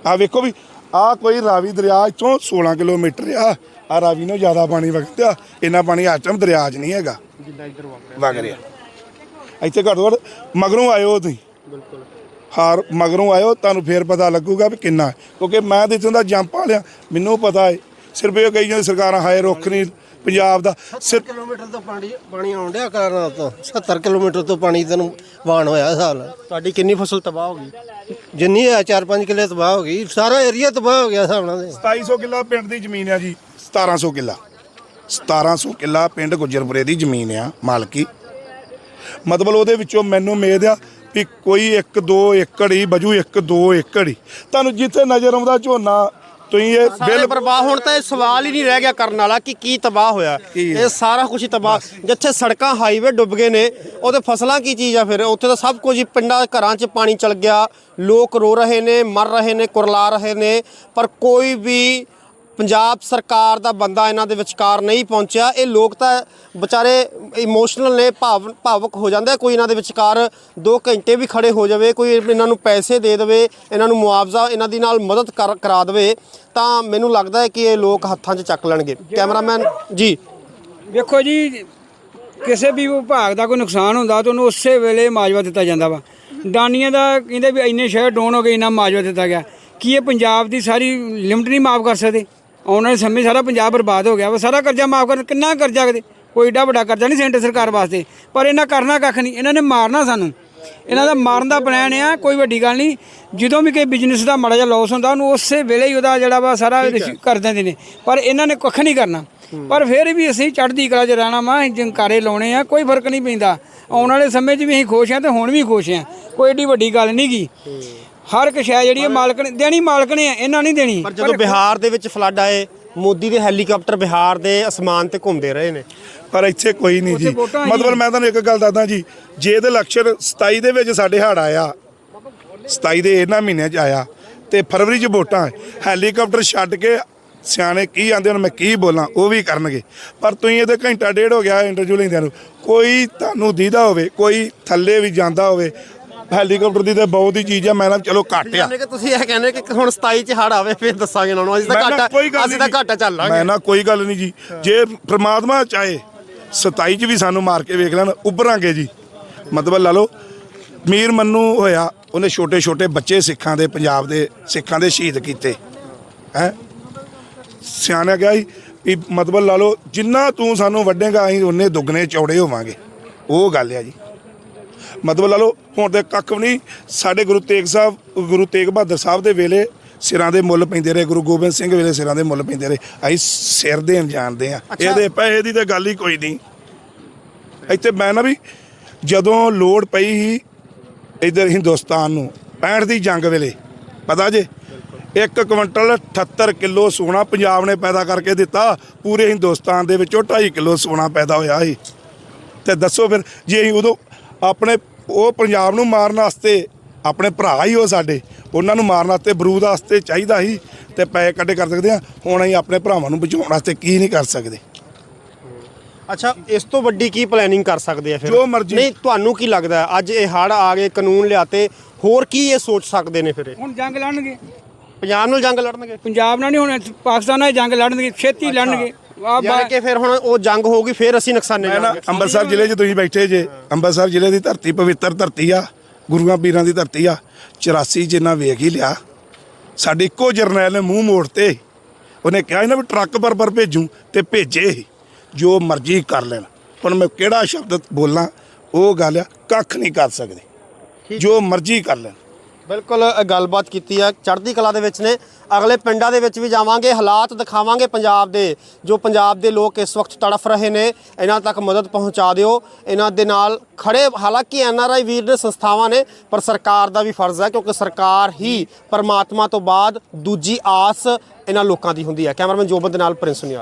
ਆ ਵੇਖੋ ਵੀ ਆ ਕੋਈ ਰਾਵੀ ਦਰਿਆ ਇੱਥੋਂ 16 ਕਿਲੋਮੀਟਰ ਆ। ਆ ਰਾਵੀ ਨੂੰ ਜ਼ਿਆਦਾ ਪਾਣੀ ਵਗਦਾ ਇੰਨਾ ਪਾਣੀ ਆਚਮ ਦਰਿਆ 'ਚ ਨਹੀਂ ਹੈਗਾ। ਜਿੱਦਾਂ ਇੱਧਰ ਵਗ ਰਿਹਾ। ਇੱਥੇ ਘੱਟੋ ਘੱਟ ਮਗਰੋਂ ਆਇਓ ਤੁਸੀਂ। ਬਿਲਕੁਲ। ਹਾਰ ਮਗਰੋਂ ਆਇਓ ਤੁਹਾਨੂੰ ਫੇਰ ਪਤਾ ਲੱਗੂਗਾ ਵੀ ਕਿੰਨਾ। ਕਿਉਂਕਿ ਮੈਂ ਤੇ ਇੱਥੋਂ ਦਾ ਜੰਪ ਵਾਲਿਆ ਮੈਨੂੰ ਪਤਾ ਹੈ ਸਿਰਫ ਇਹ ਕਹੀ ਜਾਂਦੇ ਸਰਕਾਰਾਂ ਹਾਏ ਰੁੱਖ ਨਹੀਂ ਪੰਜਾਬ ਦਾ 70 ਸਿਰ ਕਿਲੋਮੀਟਰ ਤੋਂ ਪਾਣੀ ਪਾਣੀ ਆਉਣ ਡਿਆ ਕਾਰਨ ਤੋਂ। 70 ਕਿਲੋਮੀਟਰ ਤੋਂ ਪਾਣੀ ਤੈਨੂੰ ਵਾਣ ਹੋਇਆ ਸਾਲ। ਤੁਹਾਡੀ ਕਿੰਨੀ ਫਸਲ ਤਬਾਹ ਹੋ ਗਈ? ਜਿੰਨੀ ਹੈ 4-5 ਕਿੱਲੇ ਤਬਾਹ ਹੋ ਗਈ। ਸਾਰਾ ਏਰੀਆ ਤਬਾਹ ਹੋ ਗਿਆ ਨਾਲ ਤੇ। 2700 ਕਿੱਲਾ ਪਿੰਡ ਦੀ ਜ਼ਮੀਨ ਆ ਜੀ। 1700 ਕਿੱਲਾ। 1700 ਕਿੱਲਾ ਪਿੰਡ ਗੁੱਜਰਪੁਰੇ ਦੀ ਜ਼ਮੀਨ ਆ ਮਾਲਕੀ। ਮਤਲਬ ਉਹਦੇ ਵਿੱਚੋਂ ਮੈਨੂੰ ਉਮੀਦ ਆ ਵੀ ਕੋਈ 1 2 ਏਕੜ ਹੀ ਬਜੂ 1 2 ਏਕੜ ਹੀ। ਤੁਹਾਨੂੰ ਜਿੱਥੇ ਨਜ਼ਰ ਆਉਂਦਾ ਝੋਨਾ ਤੁਸੀਂ ਇਹ ਬਿੱਲ ਬਰਬਾਦ ਹੁਣ ਤਾਂ ਇਹ ਸਵਾਲ ਹੀ ਨਹੀਂ ਰਹਿ ਗਿਆ ਕਰਨ ਵਾਲਾ ਕਿ ਕੀ ਤਬਾਹ ਹੋਇਆ? ਇਹ ਸਾਰਾ ਕੁਝ ਹੀ ਤਬਾਹ। ਜਿੱਥੇ ਸੜਕਾਂ ਹਾਈਵੇ ਡੁੱਬ ਗਏ ਨੇ ਉਹਦੇ ਫਸਲਾਂ ਕੀ ਚੀਜ਼ ਆ ਫਿਰ? ਉੱਥੇ ਤਾਂ ਸਭ ਕੁਝ ਹੀ ਪਿੰਡਾਂ ਘਰਾਂ 'ਚ ਪਾਣੀ ਚਲ ਗਿਆ। ਲੋਕ ਰੋ ਰਹੇ ਨੇ ਮਰ ਰਹੇ ਨੇ ਕੁਰਲਾ ਰਹੇ ਨੇ। ਪਰ ਕੋਈ ਵੀ ਪੰਜਾਬ ਸਰਕਾਰ ਦਾ ਬੰਦਾ ਇਹਨਾਂ ਦੇ ਵਿਚਕਾਰ ਨਹੀਂ ਪਹੁੰਚਿਆ। ਇਹ ਲੋਕ ਤਾਂ ਵਿਚਾਰੇ ਇਮੋਸ਼ਨਲ ਨੇ ਭਾਵ ਭਾਵੁਕ ਹੋ ਜਾਂਦੇ ਕੋਈ ਇਹਨਾਂ ਦੇ ਵਿਚਕਾਰ 2 ਘੰਟੇ ਵੀ ਖੜੇ ਹੋ ਜਾਵੇ ਕੋਈ ਇਹਨਾਂ ਨੂੰ ਪੈਸੇ ਦੇ ਦੇਵੇ ਇਹਨਾਂ ਨੂੰ ਮੁਆਵਜ਼ਾ ਇਹਨਾਂ ਦੀ ਨਾਲ ਮਦਦ ਕਰ- ਦੇਵੇ ਤਾਂ ਮੈਨੂੰ ਲੱਗਦਾ ਹੈ ਕਿ ਇਹ ਲੋਕ ਹੱਥਾਂ 'ਚ ਚੱਕ ਲੈਣਗੇ। ਕੈਮਰਾਮੈਨ ਜੀ। ਵੇਖੋ ਜੀ ਕਿਸੇ ਵੀ ਵਿਭਾਗ ਦਾ ਕੋਈ ਨੁਕਸਾਨ ਹੁੰਦਾ ਤਾਂ ਉਹਨੂੰ ਉਸੇ ਵੇਲੇ ਮਾਜਵਾ ਦਿੱਤਾ ਜਾਂਦਾ ਵਾ। ਦਾਨੀਆਂ ਦਾ ਕਹਿੰਦੇ ਵੀ ਇੰਨੇ ਸ਼ਹਿਰ ਡਾਊਨ ਹੋ ਗਏ ਇੰਨਾ ਮਾਜਵਾ ਦਿੱਤਾ ਗਿਆ। ਕੀ ਇਹ ਪੰਜਾਬ ਦੀ ਸਾਰੀ ਲਿਮਟ ਨਹੀਂ ਮਾਫ ਕਰ ਸਕਦੇ? ਆਉਣ ਵਾਲੇ ਸਮੇਂ ਸਾਰਾ ਪੰਜਾਬ ਬਰਬਾਦ ਹੋ ਗਿਆ ਵਾ ਸਾਰਾ ਕਰਜ਼ਾ ਮਾਫ ਕਰ ਕਿੰਨਾ ਕਰਜ਼ਾ ਕਦੇ ਕੋਈ ਏਡਾ ਵੱਡਾ ਕਰਜ਼ਾ ਨਹੀਂ ਸੈਂਟਰ ਸਰਕਾਰ ਵਾਸਤੇ ਪਰ ਇਹਨਾਂ ਕਰਨਾ ਕੱਖ ਨਹੀਂ ਇਹਨਾਂ ਨੇ ਮਾਰਨਾ ਸਾਨੂੰ। ਇਹਨਾਂ ਦਾ ਮਾਰਨ ਦਾ ਪਲਾਨ ਆ ਕੋਈ ਵੱਡੀ ਗੱਲ ਨਹੀਂ ਜਦੋਂ ਵੀ ਕੋਈ ਬਿਜ਼ਨਸ ਦਾ ਮਾੜਾ ਜਿਹਾ ਲਾਸ ਹੁੰਦਾ ਉਹਨੂੰ ਉਸੇ ਵੇਲੇ ਹੀ ਉਹਦਾ ਜਿਹੜਾ ਵਾ ਸਾਰਾ ਕਰ ਦਿੰਦੇ ਨੇ ਪਰ ਇਹਨਾਂ ਨੇ ਕੁੱਖ ਨਹੀਂ ਕਰਨਾ। ਪਰ ਫਿਰ ਵੀ ਅਸੀਂ ਚੜ੍ਹਦੀ ਕਲਾ 'ਚ ਰਹਿਣਾ ਵਾ ਜੰਕਾਰੇ ਲਾਉਣੇ ਆ ਕੋਈ ਫ਼ਰਕ ਨਹੀਂ ਪੈਂਦਾ। ਆਉਣ ਵਾਲੇ ਸਮੇਂ 'ਚ ਵੀ ਅਸੀਂ ਖੁਸ਼ ਆ ਤੇ ਹੁਣ ਵੀ ਖੁਸ਼ ਆ ਕੋਈ ਏਡੀ ਵੱਡੀ ਗੱਲ ਨਹੀਂ ਗੀ। ਹਰ ਇੱਕ ਸ਼ੈ ਜਿਹੜੀ ਹੈ ਮਾਲਕ ਨੇ ਦੇਣੀ ਮਾਲਕ ਨੇ ਆ, ਇਹਨਾਂ ਨਹੀਂ ਦੇਣੀ। ਪਰ ਜਦੋਂ ਬਿਹਾਰ ਦੇ ਵਿੱਚ ਫਲੱਡ ਆਏ ਮੋਦੀ ਦੇ ਹੈਲੀਕਾਪਟਰ ਬਿਹਾਰ ਦੇ ਅਸਮਾਨ ਤੇ ਘੁੰਮਦੇ ਰਹੇ ਨੇ। ਪਰ ਇੱਥੇ ਕੋਈ ਨਹੀਂ ਜੀ। ਉੱਥੇ ਵੋਟਾਂ ਆਈਆਂ। ਮਤਲਬ ਮੈਂ ਤੁਹਾਨੂੰ ਇੱਕ ਗੱਲ ਦੱਸਦਾ ਜੀ ਜੇ ਇਹਦੇ ਇਲੈਕਸ਼ਨ 27 ਦੇ ਵਿੱਚ ਸਾਡੇ ਹੜ ਆਇਆ 27 ਦੇ ਇਹਨਾਂ ਮਹੀਨਿਆਂ 'ਚ ਆਇਆ ਤੇ ਫਰਵਰੀ 'ਚ ਵੋਟਾਂ ਹੈਲੀਕਾਪਟਰ ਛੱਡ ਕੇ ਸਿਆਣੇ ਕੀ ਆਂਦੇ ਹੁਣ ਮੈਂ ਕੀ ਬੋਲਾਂ ਉਹ ਵੀ ਕਰਨਗੇ। ਪਰ ਤੁਸੀਂ ਇਹਦੇ ਘੰਟਾ ਡੇਢ ਹੋ ਗਿਆ ਇੰਟਰਵਿਊ ਲੈਂਦਿਆਂ ਨੂੰ ਕੋਈ ਤੁਹਾਨੂੰ ਦੀਦਾ ਹੋਵੇ ਕੋਈ ਥੱਲੇ ਵੀ ਜਾਂਦਾ ਹੋਵੇ ਹੈਲੀਕਾਪਟਰ ਦੀ ਤੇ ਬਹੁਤ ਹੀ ਚੀਜ਼ ਆ ਮੈਂ ਨਾ ਚਲੋ ਘੱਟ ਆ। ਕਿ ਤੁਸੀਂ ਇਹ ਕਹਿੰਦੇ ਕਿ ਹੁਣ 27 ਚ ਹੜ ਆਵੇ ਫਿਰ ਦੱਸਾਂਗੇ ਇਹਨਾਂ ਨੂੰ। ਅਸੀਂ ਤਾਂ ਮੈਂ ਘਾਟਾ ਅਸੀਂ ਤਾਂ ਘਾਟਾ ਚੱਲ ਮੈਂ ਲਾਂਗੇ ਨਾ ਕੋਈ ਗੱਲ ਨਹੀਂ ਜੀ। ਜੇ ਪ੍ਰਮਾਤਮਾ ਚਾਹੇ 27 ਚ ਵੀ ਸਾਨੂੰ ਮਾਰ ਕੇ ਵੇਖ ਲੈਣ ਉੱਭਰਾਂਗੇ ਜੀ। ਮਤਲਬ ਲਾ ਲਓ ਮੀਰ ਮੰਨੂ ਹੋਇਆ ਉਹਨੇ ਛੋਟੇ ਛੋਟੇ ਬੱਚੇ ਸਿੱਖਾਂ ਦੇ ਪੰਜਾਬ ਦੇ ਸਿੱਖਾਂ ਦੇ ਸ਼ਹੀਦ ਕੀਤੇ। ਹੈ? ਸਿਆਣਾ ਗਿਆ ਸੀ ਵੀ ਮਤਲਬ ਲਾ ਲਓ ਜਿੰਨਾ ਤੂੰ ਸਾਨੂੰ ਵੱਡੇਗਾ ਅਸੀਂ ਉਹਨੇ ਦੁੱਗਣੇ ਚੌੜੇ ਹੋਵਾਂਗੇ। ਉਹ ਗੱਲ ਆ ਜੀ। ਮਤਲਬ ਲਾ ਲਓ ਹੁਣ ਤੇ ਕੱਖ ਵੀ ਨਹੀਂ ਸਾਡੇ ਗੁਰੂ ਤੇਗ ਸਾਹਿਬ ਗੁਰੂ ਤੇਗ ਬਹਾਦਰ ਸਾਹਿਬ ਦੇ ਵੇਲੇ ਸਿਰਾਂ ਦੇ ਮੁੱਲ ਪੈਂਦੇ ਰਹੇ ਗੁਰੂ ਗੋਬਿੰਦ ਸਿੰਘ ਵੇਲੇ ਸਿਰਾਂ ਦੇ ਮੁੱਲ ਪੈਂਦੇ ਰਹੇ। ਅਸੀਂ ਸਿਰ ਦੇਣ ਜਾਣਦੇ ਆ ਇਹਦੇ ਪੈਸੇ ਦੀ ਤਾਂ ਗੱਲ ਹੀ ਕੋਈ ਨਹੀਂ। ਇੱਥੇ ਮੈਂ ਨਾ ਵੀ ਜਦੋਂ ਲੋੜ ਪਈ ਸੀ ਇਧਰ ਹਿੰਦੁਸਤਾਨ ਨੂੰ 65 ਦੀ ਜੰਗ ਵੇਲੇ ਪਤਾ ਜੇ? ਇੱਕ ਕੁਇੰਟਲ 78 ਕਿਲੋ ਸੋਨਾ ਪੰਜਾਬ ਨੇ ਪੈਦਾ ਕਰਕੇ ਦਿੱਤਾ ਪੂਰੇ ਹਿੰਦੁਸਤਾਨ ਦੇ ਵਿੱਚੋਂ 2.5 ਕਿਲੋ ਸੋਨਾ ਪੈਦਾ ਹੋਇਆ ਸੀ। ਤੇ ਦੱਸੋ ਫਿਰ ਜੇ ਅਸੀਂ ਉਦੋਂ ਆਪਣੇ ਉਹ ਪੰਜਾਬ ਨੂੰ ਮਾਰਨ ਵਾਸਤੇ ਆਪਣੇ ਭਰਾ ਹੀ ਉਹ ਸਾਡੇ। ਉਹਨਾਂ ਨੂੰ ਮਾਰਨ ਵਾਸਤੇ ਬਰੂਦ ਵਾਸਤੇ ਚਾਹੀਦਾ ਸੀ ਤੇ ਪੈਸੇ ਕੱਢੇ ਕਰ ਸਕਦੇ ਆ। ਹੁਣ ਅਸੀਂ ਆਪਣੇ ਭਰਾਵਾਂ ਨੂੰ ਬਚਾਉਣ ਵਾਸਤੇ ਕੀ ਨਹੀਂ ਕਰ ਸਕਦੇ। ਅੱਛਾ ਇਸ ਤੋਂ ਵੱਡੀ ਕੀ ਪਲੈਨਿੰਗ ਕਰ ਸਕਦੇ ਆ ਫਿਰ? ਜੋ ਮਰਜ਼ੀ। ਨਹੀਂ ਤੁਹਾਨੂੰ ਕੀ ਲੱਗਦਾ? ਅੱਜ ਇਹ ਹੜ ਆ ਗਏ ਕਾਨੂੰਨ ਲਿਆਤੇ ਹੋਰ ਕੀ ਇਹ ਸੋਚ ਸਕਦੇ ਨੇ ਫਿਰ ਇਹ? ਹੁਣ ਜੰਗ ਲੜਨਗੇ। ਪੰਜਾਬ ਨਾਲ ਜੰਗ ਲੜਨਗੇ? ਪੰਜਾਬ ਨਾਲ ਨਹੀਂ ਹੁਣ ਪਾਕਿਸਤਾਨ ਨਾਲ ਜੰਗ ਲੜਨਗੇ ਛੇਤੀ ਲੜਨਗੇ। ਆ ਯਾਨੀ ਕਿ ਫਿਰ ਹੁਣ ਉਹ ਜੰਗ ਹੋਊਗੀ ਫਿਰ ਅਸੀਂ ਨੁਕਸਾਨੇ ਮੈਂ ਨਾ ਜਾਵਾਂਗੇ। ਅੰਮ੍ਰਿਤਸਰ ਜ਼ਿਲ੍ਹੇ 'ਚ ਤੁਸੀਂ ਬੈਠੇ ਜੇ ਅੰਮ੍ਰਿਤਸਰ ਜ਼ਿਲ੍ਹੇ ਦੀ ਧਰਤੀ ਪਵਿੱਤਰ ਧਰਤੀ ਆ ਗੁਰੂਆਂ ਪੀਰਾਂ ਦੀ ਧਰਤੀ ਆ 84 ਜਿੰਨਾ ਵੇਖ ਹੀ ਲਿਆ। ਸਾਡੇ ਇੱਕੋ ਜਰਨੈਲ ਨੇ ਮੂੰਹ ਮੋੜਤੇ ਉਹਨੇ ਕਿਹਾ ਸੀ ਨਾ ਵੀ ਟਰੱਕ ਪਰ ਪਰ ਭੇਜੂ ਤੇ ਭੇਜੇ ਹੀ। ਜੋ ਮਰਜ਼ੀ ਕਰ ਲੈਣ। ਹੁਣ ਮੈਂ ਕਿਹੜਾ ਸ਼ਬਦ ਬੋਲਾਂ ਉਹ ਗੱਲ ਆ ਕੱਖ ਨਹੀਂ ਕਰ ਸਕਦੇ। ਜੋ ਮਰਜ਼ੀ ਕਰ ਲੈਣ। ਬਿਲਕੁਲ ਗੱਲਬਾਤ ਕੀਤੀ ਹੈ। ਚੜ੍ਹਦੀ ਕਲਾ ਦੇ ਵਿੱਚ ਨੇ। ਅਗਲੇ ਪਿੰਡਾਂ ਦੇ ਵਿੱਚ ਵੀ ਜਾਵਾਂਗੇ। ਹਾਲਾਤ ਦਿਖਾਵਾਂਗੇ ਪੰਜਾਬ ਦੇ, ਜੋ ਪੰਜਾਬ ਦੇ ਲੋਕ ਇਸ ਵਕਤ ਤੜਫ ਰਹੇ ਨੇ। ਇਹਨਾਂ ਤੱਕ ਮਦਦ ਪਹੁੰਚਾ ਦਿਓ। ਇਹਨਾਂ ਦੇ ਨਾਲ ਖੜੇ, ਹਾਲਾਂਕਿ ਐਨ ਆਰ ਆਈ ਵੀਰ ਨੇ ਸੰਸਥਾਵਾਂ ਨੇ, ਪਰ ਸਰਕਾਰ ਦਾ ਵੀ ਫਰਜ਼ ਹੈ, ਕਿਉਂਕਿ ਸਰਕਾਰ ਹੀ ਪਰਮਾਤਮਾ ਤੋਂ ਬਾਅਦ ਦੂਜੀ ਆਸ ਇਹਨਾਂ ਲੋਕਾਂ ਦੀ ਹੁੰਦੀ ਹੈ। ਕੈਮਰਾਮੈਨ ਜੋਬਨ ਦੇ ਨਾਲ ਪ੍ਰਿੰਸ ਨਿਆਲ।